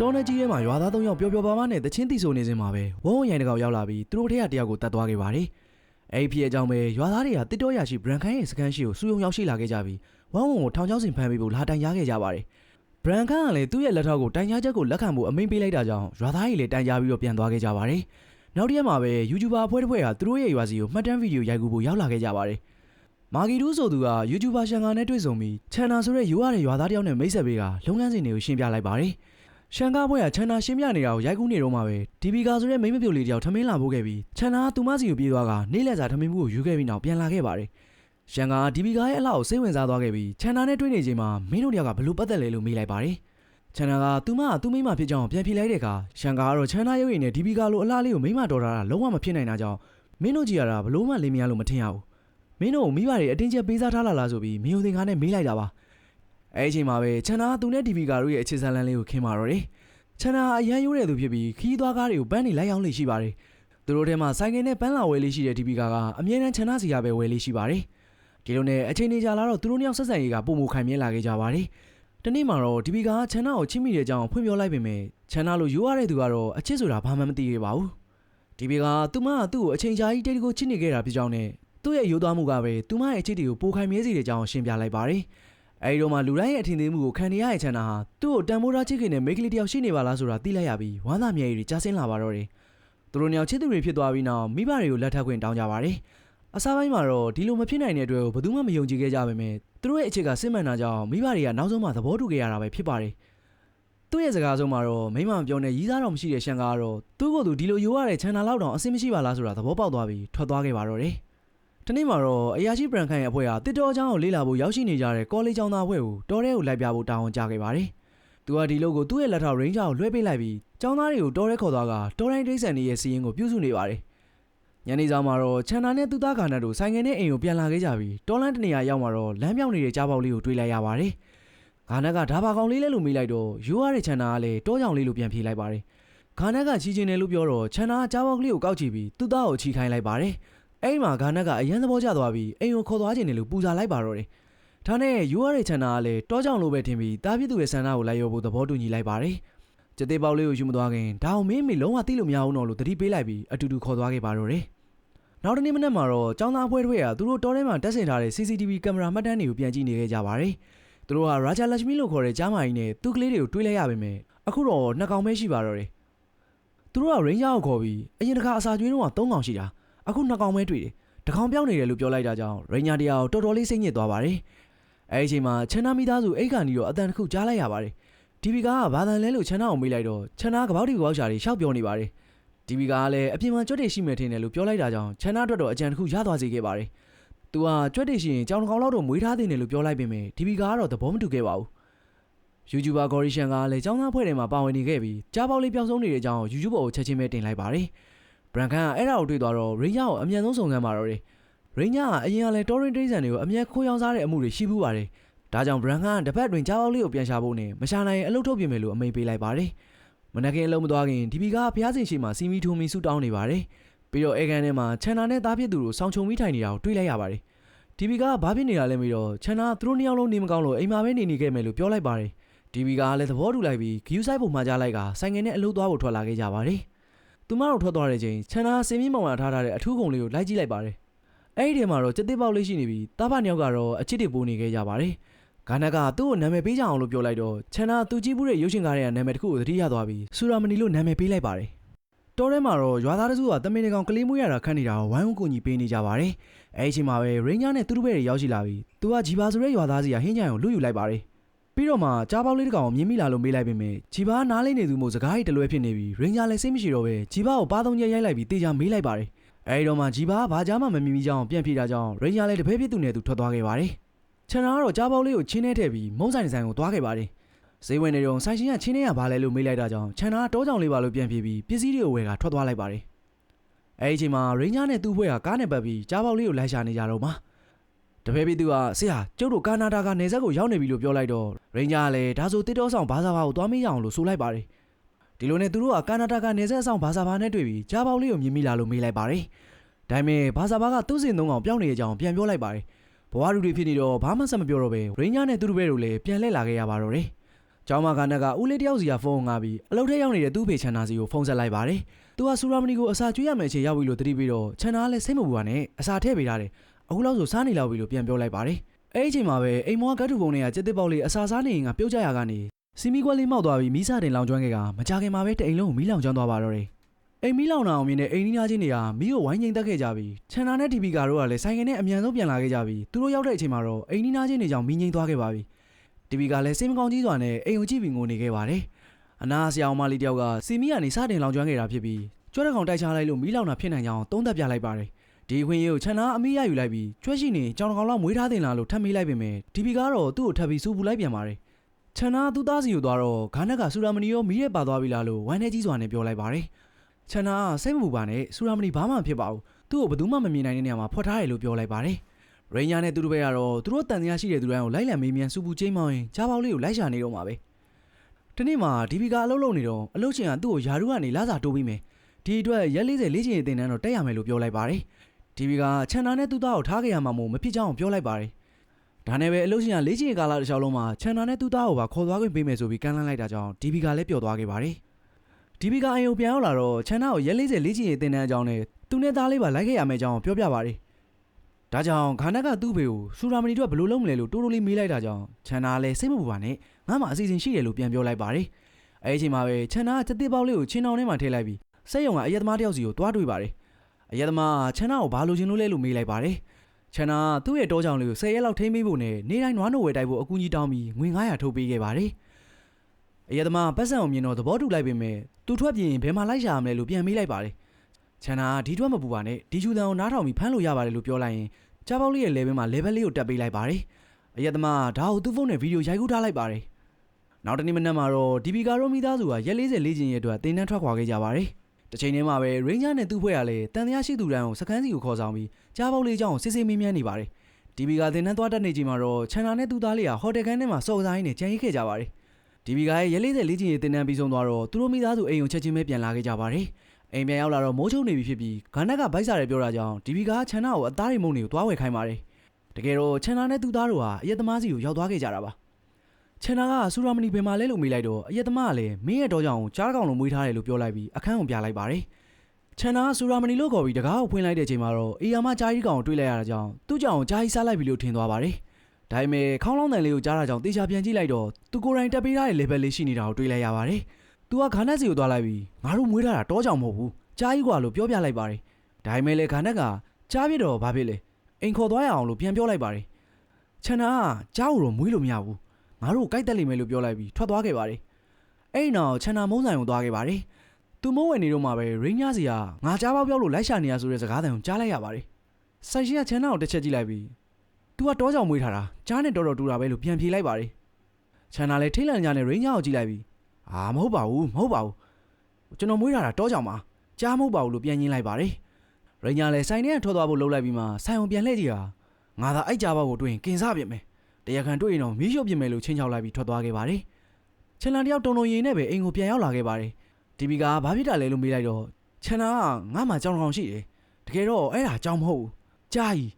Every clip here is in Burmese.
တောနယ်ကြီးထဲမှာရွာသား၃ယောက်ပျော်ပျော်ပါပါနဲ့တချင်းတီဆိုနေစဉ်မှာပဲဝုန်းဝုန်းရိုင်တကောင်ရောက်လာပြီးသူတို့ထဲကတယောက်ကိုတတ်သွားခဲ့ပါတယ်။အဲ့ဒီဖြစ်အကြောင်းပဲရွာသားတွေကတစ်တော်ရရှိဘရန်ခန်ရဲ့စကန်ရှိကိုစူယုံရောက်ရှိလာခဲ့ကြပြီးဝုန်းဝုန်းကိုထောင်ချောင်းစင်ဖမ်းပြီးဖို့လာတိုင်ရခဲ့ကြပါတယ်။ဘရန်ခန်ကလည်းသူ့ရဲ့လက်ထောက်ကိုတိုင်ကြားချက်ကိုလက်ခံဖို့အမိန့်ပေးလိုက်တာကြောင့်ရွာသားတွေလည်းတိုင်ကြားပြီးတော့ပြန်သွားခဲ့ကြပါတယ်။နောက်တစ်ရက်မှာပဲ YouTuber အဖွဲ့တစ်ဖွဲ့ကသူတို့ရဲ့ရွာစီကိုမှတ်တမ်းဗီဒီယိုရိုက်ကူဖို့ရောက်လာခဲ့ကြပါတယ်။မာဂီတူးဆိုသူက YouTuber ရှန်ကာနဲ့တွေ့ဆုံပြီးချန်နာဆိုတဲ့ရိုးရတဲ့ရွာသားတစ်ယောက်နဲ့မိတ်ဆက်ပေးကလုပ်ငန်းစဉ်တွေကိုရှင်းပြလိုက်ပါတယ်။ ရှန်ကာဘွဲကချန်နာရှင်းပြနေတာကိုရိုက်ကူးနေတော့မှပဲဒီဘီကာဆိုတဲ့မိန်းမပြုတ်လေးတစ်ယောက်ထမင်းလာဖို့ခဲ့ပြီးချန်နာကသူမစီကိုပြေးသွားကနေ့လည်စာထမင်းမှုကိုယူခဲ့ပြီးနောက်ပြန်လာခဲ့ပါတယ်။ရှန်ကာကဒီဘီကာရဲ့အလှကိုစိတ်ဝင်စားသွားခဲ့ပြီးချန်နာနဲ့တွေ့နေချိန်မှာမင်းတို့တယောက်ကဘလို့ပတ်သက်လဲလို့မေးလိုက်ပါတယ်။ချန်နာကသူမကသူ့မိန်းမဖြစ်ကြောင်းပြန်ဖြေလိုက်တဲ့အခါရှန်ကာကတော့ချန်နာရုပ်ရည်နဲ့ဒီဘီကာလိုအလှလေးကိုမိန်းမတော်တာကလုံးဝမဖြစ်နိုင်တာကြောင့်မင်းတို့ကြည့်ရတာဘလို့မှလင်းမရလို့မထင်ရဘူး။မင်းတို့ကိုမိဘတွေအတင်းကျပ်ပေးစားထားလာလားဆိုပြီးမယုံသင်္ကာနဲ့မေးလိုက်တာပါ အဲ့ဒီအချိန်မှာပဲချန်နာကသူနဲ့ဒီဗီကာတို့ရဲ့အခြေဆန်လန်းလေးကိုခင်းမာတော့တယ်ချန်နာကအရန်ရိုးတဲ့သူဖြစ်ပြီးခီးသွားကားတွေကိုပန်းနေလိုက်အောင်လေးရှိပါတယ်သူတို့ထဲမှာဆိုင်ကယ်နဲ့ပန်းလာဝယ်လေးရှိတဲ့ဒီဗီကာကအမြဲတမ်းချန်နာစီကပဲဝယ်လေးရှိပါတယ်ဒီလိုနဲ့အချိန်နေကြလာတော့သူတို့နှစ်ယောက်ဆက်ဆံရေးကပုံမခိုင်မြဲလာခဲ့ကြပါတယ်တနေ့မှာတော့ဒီဗီကာကချန်နာကိုချစ်မိတဲ့အကြောင်းဖွင့်ပြောလိုက်ပေမဲ့ချန်နာလိုရိုးရတဲ့သူကတော့အချစ်ဆိုတာဘာမှမသိခဲ့ပါဘူးဒီဗီကာကသူမကသူ့ကိုအချိန်ကြာကြီးတိတ်တကိုချစ်နေခဲ့တာဖြစ်ကြောင်းနဲ့သူ့ရဲ့ရိုးသားမှုကပဲသူမရဲ့အချစ်တွေကိုပိုခိုင်မြဲစေတဲ့အကြောင်းရှင်းပြလိုက်ပါတယ်။ အဲဒီတော့မှလူတိုင်းရဲ့အထင်သေးမှုကိုခံနေရတဲ့ချန်နာဟာသူ့ကိုတန်မိုးထားချစ်ခင်တဲ့မိန်းကလေးတစ်ယောက်ရှိနေပါလားဆိုတာသိလိုက်ရပြီးဝမ်းသာမျက်ရည်တွေကျဆင်းလာပါတော့တယ်။သူတို့နှစ်ယောက်ချစ်သူတွေဖြစ်သွားပြီးနောက်မိဘတွေကိုလက်ထပ်ခွင့်တောင်းကြပါတယ်။အစားပိုင်းမှာတော့ဒီလိုမဖြစ်နိုင်တဲ့အတွက်ဘယ်သူမှမယုံကြည်ခဲ့ကြပါပဲ။သူတို့ရဲ့အချစ်ကစစ်မှန်တာကြောင့်မိဘတွေကနောက်ဆုံးမှသဘောတူခဲ့ရတာပဲဖြစ်ပါတယ်။သူ့ရဲ့စကားဆုံးမှာတော့မိမမပြောနဲ့ရီးစားတော်မရှိတဲ့ရှန်ကာကတော့သူ့ကိုယ်သူဒီလိုရိုးရတဲ့ချန်နာလောက်တောင်အဆင်မရှိပါလားဆိုတာသဘောပေါက်သွားပြီးထွက်သွားခဲ့ပါတော့တယ်။ တနေ့မှာတော့အရာရှိဘရန်ခန်ရဲ့အဖွဲ့ဟာတစ်တော်အချောင်းကိုလေ့လာဖို့ရောက်ရှိနေကြတဲ့ကောလိပ်ကျောင်းသားအဖွဲ့ကိုတော်ရဲကိုလိုက်ပြဖို့တာဝန်ကျခဲ့ပါတယ်။သူကဒီလိုကိုသူ့ရဲ့လက်ထောက်ရင်းချာကိုလွှဲပေးလိုက်ပြီးကျောင်းသားတွေကိုတော်ရဲခေါ်သွားကတော်ရိုင်းဒိတ်ဆန်တွေရဲ့စီးရင်ကိုပြုစုနေပါတယ်။ညနေဆောင်မှာတော့ချန်နာနဲ့သူသားခါနတ်တို့ဆိုင်ငယ်နဲ့အိမ်ကိုပြန်လာခဲ့ကြပြီးတော်လန်တနေရာရောက်မှာတော့လမ်းပြောင်းနေတဲ့ကြားပေါက်လေးကိုတွေ့လိုက်ရပါတယ်။ခါနတ်ကဓာဘာကောင်လေးလဲလို့မေးလိုက်တော့ရိုးရတဲ့ချန်နာကလည်းတောကြောင်လေးလို့ပြန်ဖြေလိုက်ပါတယ်။ခါနတ်ကချီချင်းတယ်လို့ပြောတော့ချန်နာကကြားပေါက်ကလေးကိုကောက်ချီပြီးသူသားကိုချီခိုင်းလိုက်ပါတယ်။ အဲ့ဒီမှာဂါနက်ကအရန်သဘောကျသွားပြီးအိမ်ကိုခေါ်သွားခြင်းတယ်လို့ပူဇာလိုက်ပါတော့တယ်။ဒါနဲ့ယူရတဲ့ချန်နာကလည်းတောကြောင်လိုပဲထင်ပြီးတားပြစ်သူရဲ့ဆန္ဒကိုလိုက်ရောဖို့သဘောတူညီလိုက်ပါတယ်။ကျသေးပေါက်လေးကိုယူမသွားခင်ဒါအောင်မင်းမေလုံးဝသိလို့မရဘူးနော်လို့တတိပေးလိုက်ပြီးအတူတူခေါ်သွားခဲ့ပါတော့တယ်။နောက်တနေ့မနက်မှာတော့ចောင်းသားအဖွဲ့တွေကသူတို့တောထဲမှာတက်ဆင်ထားတဲ့ CCTV ကင်မရာမှတ်တမ်းတွေကိုပြန်ကြည့်နေခဲ့ကြပါတယ်။သူတို့ကရာဂျာလက်ချမီလို့ခေါ်တဲ့ကြားမကြီးနဲ့သူ့ကလေးတွေကိုတွေးလိုက်ရပါမယ်။အခုတော့နှစ်ကောင်ပဲရှိပါတော့တယ်။သူတို့ကရင်းဂျာကိုခေါ်ပြီးအရင်တစ်ခါအစာကျွေးတော့သုံးကောင်ရှိတာ အခုနှစ်ကောင်ပဲတွေ့တယ်။တကောင်ပြောင်းနေတယ်လို့ပြောလိုက်တာကြောင့်ရိညာတရားကိုတော်တော်လေးစိတ်ညစ်သွားပါတယ်။အဲဒီအချိန်မှာချန်နာမိသားစုအိတ်ကန်ကြီးတော့အတန်တစ်ခုကြားလိုက်ရပါတယ်။ဒီဗီကာကဘာတန်လဲလို့ချန်နာကိုမေးလိုက်တော့ချန်နာကပောက်တီကောက်ရှာတွေရှောက်ပြောနေပါတယ်။ဒီဗီကာကလည်းအပြင်မှာကြွက်တွေရှိမယ်ထင်တယ်လို့ပြောလိုက်တာကြောင့်ချန်နာအတွက်တော့အကြံတစ်ခုရသွားစေခဲ့ပါတယ်။သူကကြွက်တွေရှိရင်ကြောင်တစ်ကောင်လောက်တော့မွေးထားသေးတယ်လို့ပြောလိုက်ပေမဲ့ဒီဗီကာကတော့သဘောမတူခဲ့ပါဘူး။ YouTuber ဂေါ်ရီရှန်ကလည်းចောင်းသားဖွဲ့ထဲမှာပါဝင်နေခဲ့ပြီးကြားပေါက်လေးပျောက်ဆုံးနေတဲ့အကြောင်း YouTube ပေါ်ကိုချက်ချင်းပဲတင်လိုက်ပါတယ်။ ဘရန်ခန်ကအဲ့ဒါကိုတွေ့သွားတော့ရင်းဂျာကိုအမြန်ဆုံးစုံစမ်းပါတော့တယ်ရင်းဂျာကအရင်ကလည်းတော်ရင်တိတ်ဆန်တွေကိုအမြန်ခိုးရောင်းစားတဲ့အမှုတွေရှိဘူးပါတယ်ဒါကြောင့်ဘရန်ခန်ကတစ်ဖက်အတွင်းကြားပေါက်လေးကိုပြန်ရှာဖို့နဲ့မရှာနိုင်ရင်အလုပ်ထုတ်ပြင်မယ်လို့အမိန့်ပေးလိုက်ပါတယ်မနက်ခင်းအလုပ်မသွားခင်ဒီပီကဖျားစင်ရှိမှစီမီထုံမီဆူတောင်းနေပါတယ်ပြီးတော့အေကန်ထဲမှာချန်နာနဲ့သားဖြစ်သူတို့ဆောင်းချုံမိထိုင်နေတာကိုတွေ့လိုက်ရပါတယ်ဒီပီကဘာဖြစ်နေတာလဲမေးတော့ချန်နာသူတို့နှစ်ယောက်လုံးနေမကောင်းလို့အိမ်မှာပဲနေနေခဲ့မယ်လို့ပြောလိုက်ပါတယ်ဒီပီကလည်းသဘောတူလိုက်ပြီးဂယူဆိုင်ပုံမှာကြားလိုက်ကဆိုင်ငယ်နဲ့အလုပ်သွားဖို့ထွက်လာခဲ့ကြပါတယ် သူမတို့ထွက်သွားတဲ့ချိန်ချန်နာစင်မီမောင်လာထားထားတဲ့အထူးကုံလေးကိုလိုက်ကြည့်လိုက်ပါတယ်အဲ့ဒီထဲမှာတော့စက်သေးပေါက်လေးရှိနေပြီးတားဖညောက်ကတော့အချစ်တွေပိုးနေခဲ့ကြပါတယ်။ဂါနက်ကသူ့ကိုနာမည်ပေးကြအောင်လို့ပြောလိုက်တော့ချန်နာသူကြည့်မှုတဲ့ရုပ်ရှင်ကားရဲ့နာမည်တစ်ခုကိုသတိရသွားပြီးဆူရာမနီလို့နာမည်ပေးလိုက်ပါတယ်။တောထဲမှာတော့ရွာသားတစုကတမင်တကောင်ကလေးမွေးရတာခန့်နေတာကိုဝိုင်းဝန်းကူညီပေးနေကြပါတယ်။အဲ့ဒီအချိန်မှာပဲရင်းဂျာနဲ့သူတို့ဘဲတွေရောက်ရှိလာပြီးသူကဂျီဘာဆိုတဲ့ရွာသားစီကဟင်းကြိုင်ကိုလူယူလိုက်ပါတယ်။ ပြီးတော့မှကြားပေါက်လေးတစ်ကောင်ကိုမြင်မိလာလို့မေးလိုက်ပေမဲ့ဂျီဘာနားလေးနေသူမို့စကားကြီးတလွဲဖြစ်နေပြီးရင်းဂျာလည်းစိတ်မရှိတော့ပဲဂျီဘာကိုပါသုံးချက်ရိုက်လိုက်ပြီးတေချာမေးလိုက်ပါတယ်။အဲဒီတော့မှဂျီဘာကဘာကြားမှမမြင်မိကြောင်းပြန်ပြေတာကြောင့်ရိညာလည်းတပည့်ပြစ်သူနဲ့သူထွက်သွားခဲ့ပါတယ်။ချန်နာကတော့ကြားပေါက်လေးကိုချင်းထဲထည့်ပြီးမုံဆိုင်ဒီဇိုင်းကိုသွားခဲ့ပါတယ်။ဈေးဝင်နေတော့ဆိုင်ရှင်ကချင်းထဲကဘာလဲလို့မေးလိုက်တာကြောင့်ချန်နာကတောကြောင်လေးပါလို့ပြန်ပြေပြီးပစ္စည်းတွေကိုဝယ်ကထွက်သွားလိုက်ပါတယ်။အဲဒီအချိန်မှာရိညာနဲ့သူ့ဘွဲကကားနဲ့ပတ်ပြီးကြားပေါက်လေးကိုလိုက်ရှာနေကြတော့မှ တပည့်ပြစ်သူကဆရာကျုပ်တို့ကာနာဒါကနေဆက်ကိုရောက်နေပြီလို့ပြောလိုက်တော့ရိညာကလည်းဒါဆိုတစ်တော်ဆောင်ဘာသာဘာကိုသွားမေးရအောင်လို့ဆိုလိုက်ပါတယ်။ဒီလိုနဲ့သူတို့ကကာနာဒါကနေဆက်ဆောင်ဘာသာဘာနဲ့တွေ့ပြီးကြားပေါက်လေးကိုမြင်မိလာလို့မေးလိုက်ပါတယ်။ဒါပေမဲ့ဘာသာဘာကသူ့စင်သုံးကောင်ပြောင်းနေတဲ့အကြောင်းပြန်ပြောလိုက်ပါတယ်။ဘဝတူတွေဖြစ်နေတော့ဘာမှဆက်မပြောတော့ပဲရင်းညာနဲ့သူတို့ဘဲတို့လည်းပြန်လှည့်လာခဲ့ရပါတော့တယ်။ကျောင်းမကနက်ကဦးလေးတယောက်စီကဖုန်းငါပြီးအလုပ်ထက်ရောက်နေတဲ့သူ့ဖေချန်နာစီကိုဖုန်းဆက်လိုက်ပါတယ်။သူကဆူရာမနီကိုအစာကျွေးရမယ့်အချိန်ရောက်ပြီလို့သတိပြီးတော့ချန်နာကလည်းစိတ်မပူပါနဲ့အစာထည့်ပေးထားတယ်။ အခုလောက်ဆိုစားနေလောက်ပြီလို့ပြန်ပြောလိုက်ပါတယ်။အဲ့ဒီအချိန်မှာပဲအိမ်မောကတ်တူပုံတွေကစက်တစ်ပေါက်လေးအစာစားနေရင်ကပြုတ်ကြရကနေစီမီကွက်လေးမောက်သွားပြီးမိစားတင်လောင်ကျွမ်းခဲ့ကမကြခင်မှာပဲတအိမ်လုံးကိုမီးလောင်ကျွမ်းသွားပါတော့တယ်။အိမ်မီးလောင်တာအောင်မြင်တဲ့အိမ်နီးနားချင်းတွေကမီးကိုဝိုင်းငိမ့်တက်ခဲ့ကြပြီးချန်နာနဲ့ဒီပီကာတို့ကလည်းဆိုင်ကယ်နဲ့အမြန်ဆုံးပြန်လာခဲ့ကြပြီးသူတို့ရောက်တဲ့အချိန်မှာတော့အိမ်နီးနားချင်းတွေကြောင့်မီးငိမ့်သွားခဲ့ပါပြီ။ဒီပီကလည်းစိတ်မကောင်းကြီးစွာနဲ့အိမ်ကိုကြည့်ပြီးငိုနေခဲ့ပါတယ်။အနာဆရာအောင်မလေးတယောက်ကစီမီကနေစတင်လောင်ကျွမ်းခဲ့တာဖြစ်ပြီးကျွဲတဲ့ကောင်တိုက်ချလိုက်လို့မီးလောင်တာဖြစ်နိုင်ကြောင်းသုံးသပ်ပြလိုက်ပါတယ်။ ဒီခွင့်ရကိုချန်နာအမိရယူလိုက်ပြီးကျွဲရှိနေကြောင်ကောင်လောက်မွေးထားတင်လာလို့ထပ်မေးလိုက်ပေမဲ့ဒီပီကတော့သူ့ကိုထပ်ပြီးစူပူလိုက်ပြန်ပါတယ်။ချန်နာသူ့သားစီကိုသွားတော့ဂါနက်ကဆူရာမနီရောမီးရဲပါသွားပြီလားလို့ဝမ်းထဲကြီးစွာနဲ့ပြောလိုက်ပါတယ်။ချန်နာကစိတ်မပူပါနဲ့ဆူရာမနီဘာမှမဖြစ်ပါဘူးသူ့ကိုဘယ်သူမှမမြင်နိုင်တဲ့နေရာမှာဖွက်ထားတယ်လို့ပြောလိုက်ပါတယ်ရိညာနဲ့သူတို့ဘက်ကတော့သူတို့တန်တရားရှိတဲ့သူတိုင်းကိုလိုက်လံမေးမြန်းစူပူချင်းမောင်းရင်ကြားပေါက်လေးကိုလိုက်ရှာနေတော့မှာပဲဒီနေ့မှာဒီပီကအလုပ်လုပ်နေတော့အလုပ်ရှင်ကသူ့ကိုယာရုကနေလာစာတိုးပြီးမယ်ဒီအတွက်ရက်40လေးချင်ရင်တင်တန်းတော့တက်ရမယ်လို့ပြောလိုက်ပါတယ် ဒီပီကချန်နာနဲ့သူ့သားကိုထားခဲ့ရမှာမို့မဖြစ်ကြောင်းပြောလိုက်ပါတယ်ဒါနဲ့ပဲအလုပ်ရှင်ကလေးချင်ကာလတစ်လျှောက်လုံးမှာချန်နာနဲ့သူ့သားကိုပါခေါ်သွားခွင့်ပေးမယ်ဆိုပြီးကမ်းလှမ်းလိုက်တာကြောင့်ဒီပီကလည်းပျော်သွားခဲ့ပါတယ်ဒီပီကအိမ်ကိုပြန်ရောက်လာတော့ချန်နာကိုရက်40လေးချင်ရတင်တဲ့အကြောင်းနဲ့သူနဲ့သားလေးပါလိုက်ခဲ့ရမယ့်အကြောင်းပြောပြပါရယ်။ဒါကြောင့်ခါနက်ကသူ့ဖေကိုစူရာမနီတို့ကဘယ်လိုလုပ်မလဲလို့တိုးတိုးလေးမေးလိုက်တာကြောင့်ချန်နာလည်းစိတ်မပူပါနဲ့ငါမှအစီအစဉ်ရှိတယ်လို့ပြန်ပြောလိုက်ပါရယ်။အဲဒီအချိန်မှာပဲချန်နာကစက်တစ်ပေါက်လေးကိုချင်းတောင်ထဲမှာထည့်လိုက်ပြီးစက်ရုံကအရက်သမားတစ်ယောက်စီကိုတွားတွေ့ပါရယ်။ အရက်သမားကချန်နာကိုဘာလိုချင်လို့လဲလို့မေးလိုက်ပါရယ်။ချန်နာကသူ့ရဲ့တောကြောင်လေးကို10ရက်လောက်ထိမ့်ပေးဖို့နဲ့နေတိုင်းနွားနိုဝယ်တိုက်ဖို့အကူအညီတောင်းပြီးငွေ900ထုတ်ပေးခဲ့ပါရယ်။အရက်သမားကပတ်စံကိုမြင်တော့သဘောတူလိုက်ပေမဲ့သူထွက်ပြေးရင်ဘယ်မှာလိုက်ရှာရမလဲလို့ပြန်မေးလိုက်ပါတယ်။ချန်နာကဒီထွက်မပူပါနဲ့ဒီချူတန်ကိုနားထောင်ပြီးဖမ်းလို့ရပါတယ်လို့ပြောလိုက်ရင်ကြားပေါက်လေးရဲ့ level မှာ level လေးကိုတက်ပေးလိုက်ပါတယ်။အရက်သမားကဒါကိုသူ့ဖုန်းနဲ့ဗီဒီယိုရိုက်ကူးထားလိုက်ပါတယ်။နောက်တနေ့မနက်မှာတော့ဒီပီကာရိုမိသားစုကရက်40လေးချင်းရဲ့အတွက်တင်းတန်းထွက်ခွာခဲ့ကြပါတယ်။ တစ်ချိန်တည်းမှာပဲ Ranger နဲ့သူ့ဖွဲ့ကလည်းတန်တရားရှိသူတန်းကိုစကန်းစီကိုခေါ်ဆောင်ပြီးကြားပေါက်လေးအကြောင်းကိုစစ်စစ်မေးမြန်းနေပါတယ်။ဒီပီကာတင်းတန်းသွားတက်နေချိန်မှာတော့ချန်နာနဲ့သူ့သားလေးကဟိုတယ်ခန်းထဲမှာစော်ကစားရင်းနဲ့ကြံရိတ်ခဲ့ကြပါတယ်။ဒီဗီကရဲ့ရဲလေးတဲ့လေးချင်းရေးတင်တန်းပြီးဆုံးသွားတော့သူတို့မိသားစုအိမ်ကိုချက်ချင်းပဲပြန်လာခဲ့ကြပါတယ်။အိမ်ပြန်ရောက်လာတော့မိုးချုံနေပြီဖြစ်ပြီးဂါနက်ကဗိုက်စားတယ်ပြောတာကြောင့်ဒီဗီကချန်နာကိုအသားရိမုံတွေကိုတွားဝယ်ခိုင်းပါတယ်။တကယ်တော့ချန်နာနဲ့သူ့သားတို့ဟာအရက်သမားစီကိုရောက်သွားခဲ့ကြတာပါ။ ။ချန်နာကစူရမဏီဘယ်မှာလဲလို့မေးလိုက်တော့အယက်သမားကလည်းမင်းရဲ့တော့ကြောင့်ကြားကောင်လို့မွေးထားတယ်လို့ပြောလိုက်ပြီးအခန်းကိုပြလိုက်ပါတယ်။ချန်နာကစူရမဏီလို့ခေါ်ပြီးတကားကိုဖွင့်လိုက်တဲ့အချိန်မှာတော့အီယာမဂျာကြီးကောင်ကိုတွေ့လိုက်ရတာကြောင့်သူ့ကြောင့်ဂျာကြီးစားလိုက်ပြီလို့ထင်သွားပါတယ်။ဒါပေမဲ့ခေါင်းလောင်းတန်လေးကိုကြားတာကြောင့်တေချာပြန်ကြည့်လိုက်တော့သူကိုယ်တိုင်တက်ပေးထားတဲ့ level လေးရှိနေတာကိုတွေ့လိုက်ရပါတယ်။ "तू ကခါနက်စီကိုသွားလိုက်ပြီးငါတို့မွေးထားတာတော့ကြောင့်မဟုတ်ဘူး။ကြားကြီးကွာလို့ပြောပြလိုက်ပါတယ်။ဒါပေမဲ့လေခါနက်ကကြားပြတော့ဘာဖြစ်လဲ။အိမ်ခေါ်သွားရအောင်လို့ပြန်ပြောလိုက်ပါတယ်။ချန်နာကကြားကိုတော့မွေးလို့မရဘူး ငါတို့ကိုကြိုက်တက်လိမ့်မယ်လို့ပြောလိုက်ပြီးထွက်သွားခဲ့ပါတယ်။အဲ့ဒီနောက်ချန်နာမုံဆိုင်ကိုသွားခဲ့ပါတယ်။ तू မုံဝင်နေတော့မှပဲရင်းညာစီကငါကြားပေါက်ပြောက်လို့လိုက်ရှာနေရဆိုတဲ့စကားသံကိုကြားလိုက်ရပါတယ်။ဆိုင်ရှိကချန်နာကိုတစ်ချက်ကြည့်လိုက်ပြီး तू ကတောကြောင်မွေးထားတာကြားနဲ့တော်တော်တူတာပဲလို့ပြန်ဖြေလိုက်ပါတယ်။ချန်နာလည်းထိတ်လန့်ကြနဲ့ရင်းညာကိုကြည့်လိုက်ပြီးအာမဟုတ်ပါဘူးမဟုတ်ပါဘူးကျွန်တော်မွေးထားတာတောကြောင်ပါကြားမဟုတ်ပါဘူးလို့ပြန်ညင်းလိုက်ပါတယ်။ရင်းညာလည်းဆိုင်ထဲကထွက်သွားဖို့လှုပ်လိုက်ပြီးမှဆိုင်အောင်ပြန်လှည့်ကြည့်တာငါသာအိုက်ကြပါကိုတွေ့ရင်ကင်စားပြစ်မယ်။ တရားခံတွေ့ရင်တော့မီးရှို့ပြစ်မယ်လို့ချင်းချောက်လိုက်ပြီးထွက်သွားခဲ့ပါတယ်။ချန်နာတယောက်တုံတုံရင်နဲ့ပဲအိမ်ကိုပြန်ရောက်လာခဲ့ပါတယ်။ဒီဘီကဘာဖြစ်တာလဲလို့မေးလိုက်တော့ချန်နာကငါမှကြောင်ကောင်ရှိတယ်။တကယ်တော့အဲ့ဒါကြောင်မဟုတ်ဘူး။ကြားကြီး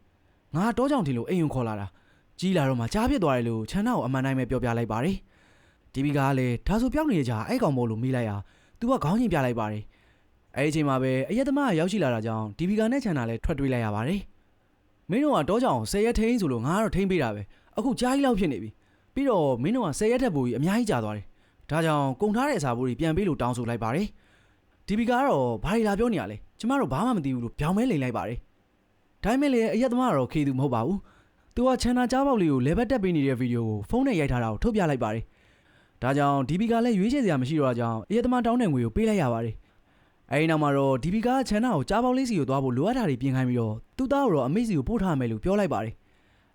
ငါတောကြောင်ထင်လို့အိမ်ကိုခေါ်လာတာ။ကြီးလာတော့မှကြားဖြစ်သွားတယ်လို့ချန်နာကိုအမှန်တိုင်းပဲပြောပြလိုက်ပါတယ်။ဒီဘီကလည်းဒါဆိုပြောင်းနေကြအဲ့ကောင်မို့လို့မေးလိုက်ရသူကခေါင်းချင်းပြလိုက်ပါတယ်။အဲ့ဒီအချိန်မှာပဲအရက်သမားကရောက်ရှိလာတာကြောင့်ဒီဘီကနဲ့ချန်နာလည်းထွက်တွေးလိုက်ရပါတယ်။မင်းတို့ကတောကြောင်10ရက်ထိန်းဆိုလို့ငါကတော့ထိန်းပေးတာပဲ။ အခုကြားကြီးလောက်ဖြစ်နေပြီ။ပြီးတော့မင်းတို့က10ရက်ထက်ပိုပြီးအများကြီးကြာသွားတယ်။ဒါကြောင့်ကုန်ထားတဲ့အစာပိုးတွေပြန်ပေးလို့တောင်းဆိုလိုက်ပါတယ်။ဒီဘီကတော့ဘာတွေလာပြောနေရလဲ။ကျမတို့ဘာမှမသိဘူးလို့ပြောင်းမဲလိန်လိုက်ပါတယ်။ဒါပေမဲ့လည်းအရက်သမားကတော့ခေသူမဟုတ်ပါဘူး။သူကချန်နာကြားပေါက်လေးကိုလေဘက်တက်ပေးနေတဲ့ဗီဒီယိုကိုဖုန်းနဲ့ရိုက်ထားတာကိုထုတ်ပြလိုက်ပါတယ်။ဒါကြောင့်ဒီဘီကလည်းရွေးချယ်စရာမရှိတော့တာကြောင့်အရက်သမားတောင်းတဲ့ငွေကိုပေးလိုက်ရပါတယ်။အဲဒီနောက်မှာတော့ဒီဘီကချန်နာကိုကြားပေါက်လေးစီကိုသွားဖို့လိုအပ်တာတွေပြင်ခိုင်းပြီးတော့သူ့သားကိုတော့အမေစီကိုပို့ထားမယ်လို့ပြောလိုက်ပါတယ်။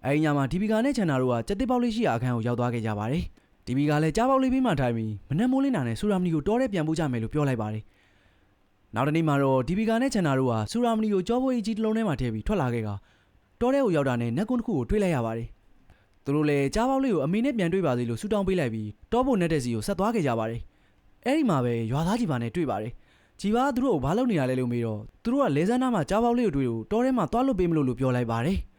အဲဒီညမှာဒီဘီကနဲ့ချန်နာတို့ကစက်တစ်ပေါက်လေးရှိရာအခန်းကိုရောက်သွားခဲ့ကြပါတယ်။ဒီဘီကလည်းကြားပေါက်လေးပြီးမှထိုင်ပြီးမနက်မိုးလင်းတာနဲ့ဆူရာမနီကိုတောထဲပြန်ပို့ကြမယ်လို့ပြောလိုက်ပါတယ်။နောက်တစ်နေ့မှာတော့ဒီဘီကနဲ့ချန်နာတို့ကဆူရာမနီကိုကြောပွေးကြီးတစ်လုံးထဲမှာထည့်ပြီးထွက်လာခဲ့ကတောထဲကိုရောက်တာနဲ့နက်ကွန်းတစ်ခုကိုတွေ့လိုက်ရပါတယ်။သူတို့လည်းကြားပေါက်လေးကိုအမေနဲ့ပြန်တွေ့ပါစေလို့ဆူတောင်းပေးလိုက်ပြီးတောဖို့နဲ့တဲ့စီကိုဆက်သွားခဲ့ကြပါတယ်။အဲဒီမှာပဲရွာသားကြီးပါနဲ့တွေ့ပါတယ်။ကြီးပါသူတို့ကိုဘာလုပ်နေရလဲလို့မေးတော့သူတို့ကလဲဆန်းနာမှာကြားပေါက်လေးကိုတွေ့လို့တောထဲမှာသွားလွတ်ပေးမလို့လို့ပြောလိုက်ပါတယ်။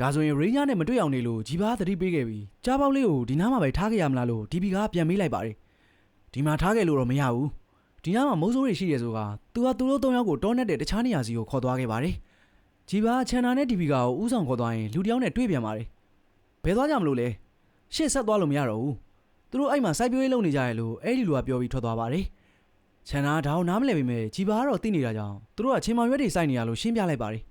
ဒါဆိုရင်ရိညာနဲ့မတွေ့အောင်နေလို့ဂျီဘာသတိပေးခဲ့ပြီးကြားပေါက်လေးကိုဒီနားမှာပဲထားခဲ့ရမလားလို့ဒီပီကပြန်မေးလိုက်ပါတယ်ဒီမှာထားခဲ့လို့တော့မရဘူးဒီနားမှာမိုးစိုးတွေရှိရဲဆိုကသူကသူတို့သုံးယောက်ကိုတောနဲ့တဲ့တခြားနေရာစီကိုခေါ်သွားခဲ့ပါတယ်ဂျီဘာချန်နာနဲ့ဒီပီကာကိုဥဆောင်ခေါ်သွားရင်လူတစ်ယောက်နဲ့တွေ့ပြန်ပါတယ်ဘယ်သွားကြမလို့လဲရှေ့ဆက်သွားလို့မရတော့ဘူးသူတို့အဲ့မှာစိုက်ပျိုးရေးလုပ်နေကြရလို့အဲ့ဒီလူကပြောပြီးထွက်သွားပါတယ်ချန်နာဒါကိုနားမလည်ပေမဲ့ဂျီဘာကတော့သိနေတာကြောင့်သူတို့ကချင်းမောင်ရွက်တွေစိုက်နေရလို့ရှင်းပြလိုက်ပါတယ်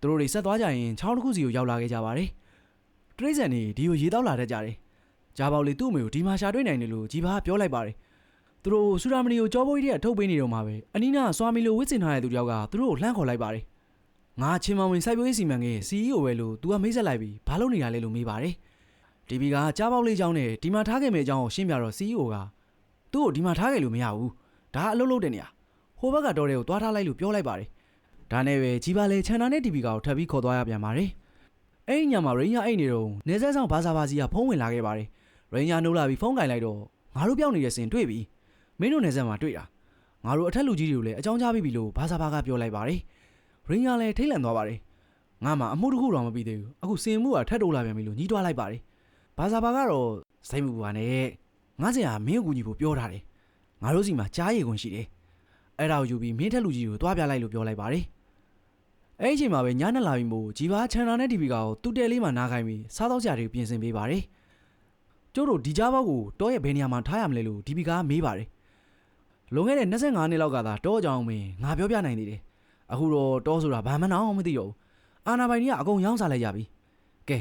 သူတို့တွေဆက်သွားကြရင်ချောင်းတစ်ခုစီကိုရောက်လာခဲ့ကြပါတယ်။တရိษံနေဒီကိုရေတောက်လာတတ်ကြတယ်။ဂျာပေါက်လေးသူ့အမေကိုဒီမှာရှာတွေ့နိုင်တယ်လို့ကြီးပါကပြောလိုက်ပါတယ်။သူတို့ဆူရာမနီကိုကြောပိုးကြီးတွေကထုတ်ပေးနေတော့မှာပဲအနီးနားဆွာမီလိုဝစ်စင်ထားတဲ့သူတယောက်ကသူတို့ကိုလှမ်းခေါ်လိုက်ပါတယ်။ငါချင်းမောင်ဝင်စိုက်ပျိုးရေးစီမံကိန်း CEO ပဲလို့သူကမိတ်ဆက်လိုက်ပြီးဘာလုပ်နေတာလဲလို့မေးပါတယ်။ဒီဘီကကြားပေါက်လေးအကြောင်းနဲ့ဒီမှာထားခဲ့မယ့်အကြောင်းကိုရှင်းပြတော့ CEO ကသူ့ကိုဒီမှာထားခဲ့လို့မရဘူး။ဒါကအလုပ်လုပ်တဲ့နေရာ။ဟိုဘက်ကတော့တဲ့ကိုသွားထားလိုက်လို့ပြောလိုက်ပါတယ်။ ဒါနဲ့ပဲကြီးပါလေချန်နာနဲ့တီဗီကာကိုထပ်ပြီးခေါ်သွားရပြန်ပါတယ်။အဲ့ဒီညမှာရိညာအိတ်နေတော့နေဆက်ဆောင်ဘာသာဘာစီကဖုန်းဝင်လာခဲ့ပါတယ်။ရိညာနှုတ်လာပြီးဖုန်းကင်လိုက်တော့ငါတို့ပြောင်းနေတဲ့စင်တွေ့ပြီ။မင်းတို့နေဆက်မှာတွေ့တာ။ငါတို့အထက်လူကြီးတွေကိုလည်းအကြောင်းကြားပြီးပြီလို့ဘာသာဘာကပြောလိုက်ပါတယ်။ရိညာလည်းထိတ်လန့်သွားပါတယ်။ငါမှအမှုတစ်ခုတော့မပြီးသေးဘူး။အခုစင်မှုကထက်တိုးလာပြန်ပြီလို့ညှိတွားလိုက်ပါတယ်။ဘာသာဘာကတော့စိတ်မပူပါနဲ့။ငါစင်ကမင်းကိုကူညီဖို့ပြောထားတယ်။ငါတို့စီမှာကြားရည်ခွင့်ရှိတယ်။အဲ့ဒါကိုယူပြီးမင်းထက်လူကြီးကိုတွားပြလိုက်လို့ပြောလိုက်ပါတယ်။ အဲ့ဒီအချိန်မှာပဲညနေလာပြီးမို့ဂျီဘာချန်နာနဲ့ဒီပီကာကိုတူတဲလေးမှာနားခိုင်းပြီးစားတော့ကြတွေပြင်ဆင်ပေးပါတယ်။ကျို့တို့ဒီကြားဘောက်ကိုတောရဲ့ဘယ်နေရာမှာထားရမလဲလို့ဒီပီကာကမေးပါတယ်။လွန်ခဲ့တဲ့25နှစ်လောက်ကသာတောအကြောင်းမင်းငါပြောပြနိုင်သေးတယ်။အခုတော့တောဆိုတာဘာမှန်းအောင်မသိတော့ဘူး။အာနာပိုင်ကြီးကအကုန်ရောင်းစားလိုက်ကြပြီ။ကဲ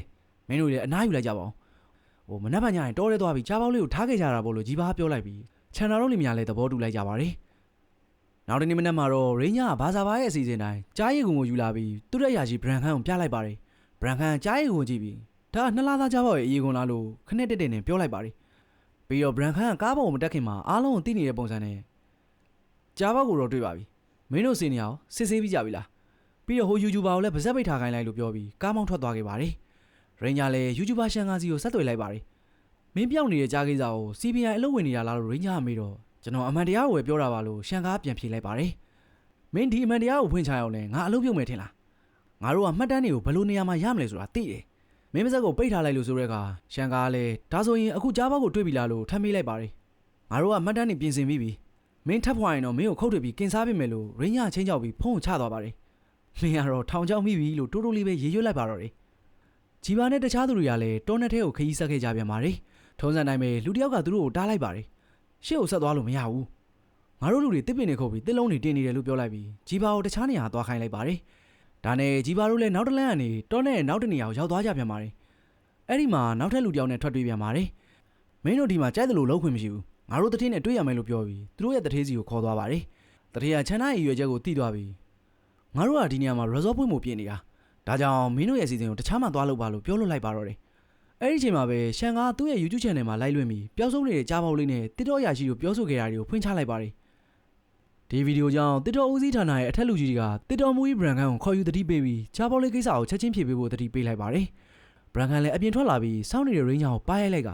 မင်းတို့လည်းအနားယူလိုက်ကြပါဦး။ဟိုမနှက်ပါညရင်တောထဲသွားပြီးကြားဘောက်လေးကိုထားခဲ့ကြတာပေါ့လို့ဂျီဘာကပြောလိုက်ပြီးချန်နာတို့လီမယာလည်းသဘောတူလိုက်ကြပါတယ်။ နောက်တနေ့မနက်မှာတော့ရင်းညာကဘာသာဘာရဲ့အစီအစဉ်တိုင်းကြားရည်ကုံကိုယူလာပြီးသူ့ရဲ့ရာရှိဘရန်ခန်ကိုပြလိုက်ပါတယ်ဘရန်ခန်ကြားရည်ကုံကိုကြည့်ပြီးဒါကနှစ်လားသားကြားပေါ့ရဲ့အရေးကုံလားလို့ခနဲ့တက်တက်နဲ့ပြောလိုက်ပါတယ်ပြီးတော့ဘရန်ခန်ကကားပေါ်ကိုမတက်ခင်မှာအားလုံးကိုသိနေတဲ့ပုံစံနဲ့ကြားဘောက်ကိုတော့တွေ့ပါပြီမင်းတို့စင်နေအောင်စစ်ဆေးပြီးကြပြီလားပြီးတော့ဟို YouTuber ကိုလည်းဗဇက်ပိတ်ထားခိုင်းလိုက်လို့ပြောပြီးကားမောင်းထွက်သွားခဲ့ပါတယ်ရင်းညာလည်း YouTuber ရှန်ကာစီကိုဆက်သွယ်လိုက်ပါတယ်မင်းပြောင်းနေတဲ့ကြားကိစ္စကို CPI အလုပ်ဝင်နေတာလားလို့ရင်းညာကမေးတော့ ကျွန်တော်အမှန်တရားကိုပဲပြောတာပါလို့ရှန်ကားပြန်ဖြေလိုက်ပါတယ်။မင်းဒီအမှန်တရားကိုဖွင့်ချရအောင်လဲငါအလုပ်ပြုတ်မယ်ထင်လား။ငါတို့ကမှတ်တမ်းတွေကိုဘယ်လိုနေရာမှာရမလဲဆိုတာသိတယ်။မင်းမစက်ကိုပိတ်ထားလိုက်လို့ဆိုတဲ့အခါရှန်ကားကလည်းဒါဆိုရင်အခုကြားဘောက်ကိုတွေ့ပြီလားလို့ထပ်မေးလိုက်ပါတယ်။ငါတို့ကမှတ်တမ်းတွေပြင်ဆင်ပြီးပြီ။မင်းထပ်ဖွာရင်တော့မင်းကိုခုတ်ထွေပြီးကင်စားပေးမယ်လို့ရင်းညချင်းကြောက်ပြီးဖုန်းကိုချသွားပါတယ်။မင်းကတော့ထောင်ချောက်မိပြီလို့တိုးတိုးလေးပဲရေရွတ်လိုက်ပါတော့တယ်။ဂျီဘာနဲ့တခြားသူတွေကလည်းတောနဲ့ထဲကိုခရီးဆက်ခဲ့ကြပြန်ပါတယ်။ထုံးစံတိုင်းပဲလူတစ်ယောက်ကသူတို့ကိုတားလိုက်ပါတယ်။ ရှေ့ကိုဆက်သွားလို့မရဘူး။ငါတို့လူတွေတစ်ပင်နေခုတ်ပြီးတစ်လုံးတွေတင်နေတယ်လို့ပြောလိုက်ပြီးဂျီဘာကိုတခြားနေရာသွားခိုင်းလိုက်ပါတယ်။ဒါနဲ့ဂျီဘာတို့လည်းနောက်တစ်လမ်းကနေတောနဲ့နောက်တစ်နေရာကိုရောက်သွားကြပြန်ပါတယ်။အဲ့ဒီမှာနောက်ထပ်လူတစ်ယောက်နဲ့ထွက်တွေ့ပြန်ပါတယ်။မင်းတို့ဒီမှာကြိုက်တယ်လို့လုံးခွင့်မရှိဘူး။ငါတို့တထင်းနဲ့တွေ့ရမယ်လို့ပြောပြီးသူတို့ရဲ့တထေးစီကိုခေါ်သွားပါတယ်။တထေးကချန်နာရဲ့ရွယ်ချက်ကိုတိသွားပြီးငါတို့ကဒီနေရာမှာ resort ပွင့်မှုပြင်နေတာ။ဒါကြောင့်မင်းတို့ရဲ့အစီအစဉ်ကိုတခြားမှသွားလုပ်ပါလို့ပြောလွတ်လိုက်ပါတော့တယ်။ အဲ့ဒီအချိန်မှာပဲရှန်ကသူ့ရဲ့ YouTube channel မှာလိုက်လွှင့်ပြီးပျောက်ဆုံးနေတဲ့ကြားပေါက်လေးနဲ့တစ်တော့အရာရှိကိုပြောဆိုခဲ့တာတွေကိုဖွင့်ချလိုက်ပါတယ်။ဒီဗီဒီယိုကြောင့်တစ်တော်ဦးစီးဌာနရဲ့အထက်လူကြီးတွေကတစ်တော်မူကြီးဘရန်ခန်ကိုခေါ်ယူတတိပေးပြီးချားပေါလေးကိစ္စကိုချက်ချင်းဖြေပေးဖို့တတိပေးလိုက်ပါတယ်။ဘရန်ခန်လည်းအပြင်ထွက်လာပြီးစောင့်နေတဲ့ရင်းညာကိုပါရိုက်လိုက်က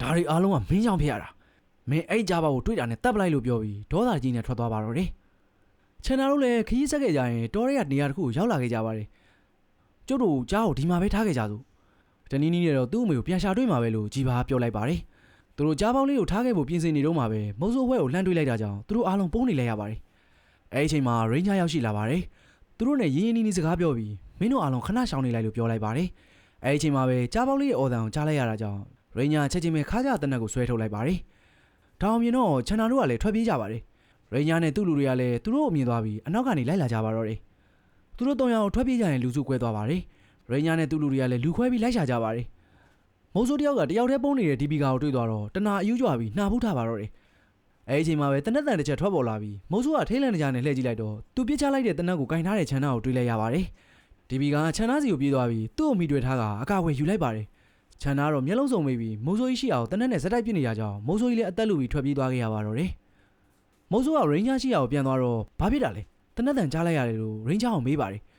ဒါတွေအားလုံးကမင်းကြောင့်ဖြစ်ရတာ။မင်းအဲ့ကြားပါကိုတွေ့တာနဲ့တပ်ပလိုက်လို့ပြောပြီးဒေါသကြီးနဲ့ထွက်သွားပါတော့တယ်။ချန်နာတို့လည်းခရီးဆက်ခဲ့ကြရင်တော်ရဲကနေရာတစ်ခုကိုရောက်လာခဲ့ကြပါတယ်။ကျုပ်တို့ကြားကိုဒီမှာပဲထားခဲ့ကြစို့။ တနည်းနည်းနဲ့တော့သူ့အမေကိုပြန်ရှာတွေ့မှာပဲလို့ကြီးပါပြောလိုက်ပါတယ်။သူတို့ကြားပေါင်းလေးကိုထားခဲ့ဖို့ပြင်ဆင်နေတော့မှပဲမုံဆိုးဘွဲကိုလှမ်းတွေးလိုက်တာကြောင့်သူတို့အားလုံးပုံးနေလိုက်ရပါတယ်။အဲဒီအချိန်မှာရင်းချာရောက်ရှိလာပါတယ်။သူတို့နဲ့ရင်းရင်းနှီးနှီးစကားပြောပြီးမင်းတို့အားလုံးခဏရှောင်နေလိုက်လို့ပြောလိုက်ပါတယ်။အဲဒီအချိန်မှာပဲကြားပေါင်းလေးရဲ့အော်တန်ကိုကြားလိုက်ရတာကြောင့်ရင်းညာချက်ချင်းပဲခါကြတဲ့နက်ကိုဆွဲထုတ်လိုက်ပါတယ်။တောင်မြင်တော့ချန်နာတို့ကလည်းထွက်ပြေးကြပါတယ်။ရင်းညာနဲ့သူ့လူတွေကလည်းသူတို့ကိုမြင်သွားပြီးအနောက်ကနေလိုက်လာကြပါတော့တယ်။သူတို့တောင်ရအောင်ထွက်ပြေးကြရင်လူစုကွဲသွားပါတယ်။ ရင်းညာနဲ့သူ့လူတွေကလည်းလူခွဲပြီးလိုက်ရှာကြပါတယ်။မုံဆိုးတယောက်ကတယောက်တည်းပုံနေတဲ့ဒီပီကာကိုတွေ့သွားတော့တနာအယူကြွားပြီးနှာဖုထားပါတော့တယ်။အဲဒီအချိန်မှာပဲတနက်တန်တစ်ချက်ထွက်ပေါ်လာပြီးမုံဆိုးကထိတ်လန့်နေကြနဲ့လှည့်ကြည့်လိုက်တော့သူပြစ်ချလိုက်တဲ့တနက်ကိုကင်ထားတဲ့ချန်နာကိုတွေ့လိုက်ရပါတယ်။ဒီပီကာကချန်နာစီကိုပြေးသွားပြီးသူ့ကိုမိတွေ့ထားကအကာအကွယ်ယူလိုက်ပါတယ်။ချန်နာကတော့မျက်လုံးစုံမိပြီးမုံဆိုးကြီးရှိအောင်တနက်နဲ့ဇက်တိုက်ပြစ်နေကြကြောင်းမုံဆိုးကြီးလည်းအသက်လူပြီးထွက်ပြေးသွားခဲ့ရပါတော့တယ်။မုံဆိုးကရင်းချာရှိအောင်ပြန်သွားတော့ဘာဖြစ်တာလဲ။တနက်တန်ကြားလိုက်ရတယ်လို့ရင်းချာကိုမေးပါတယ်။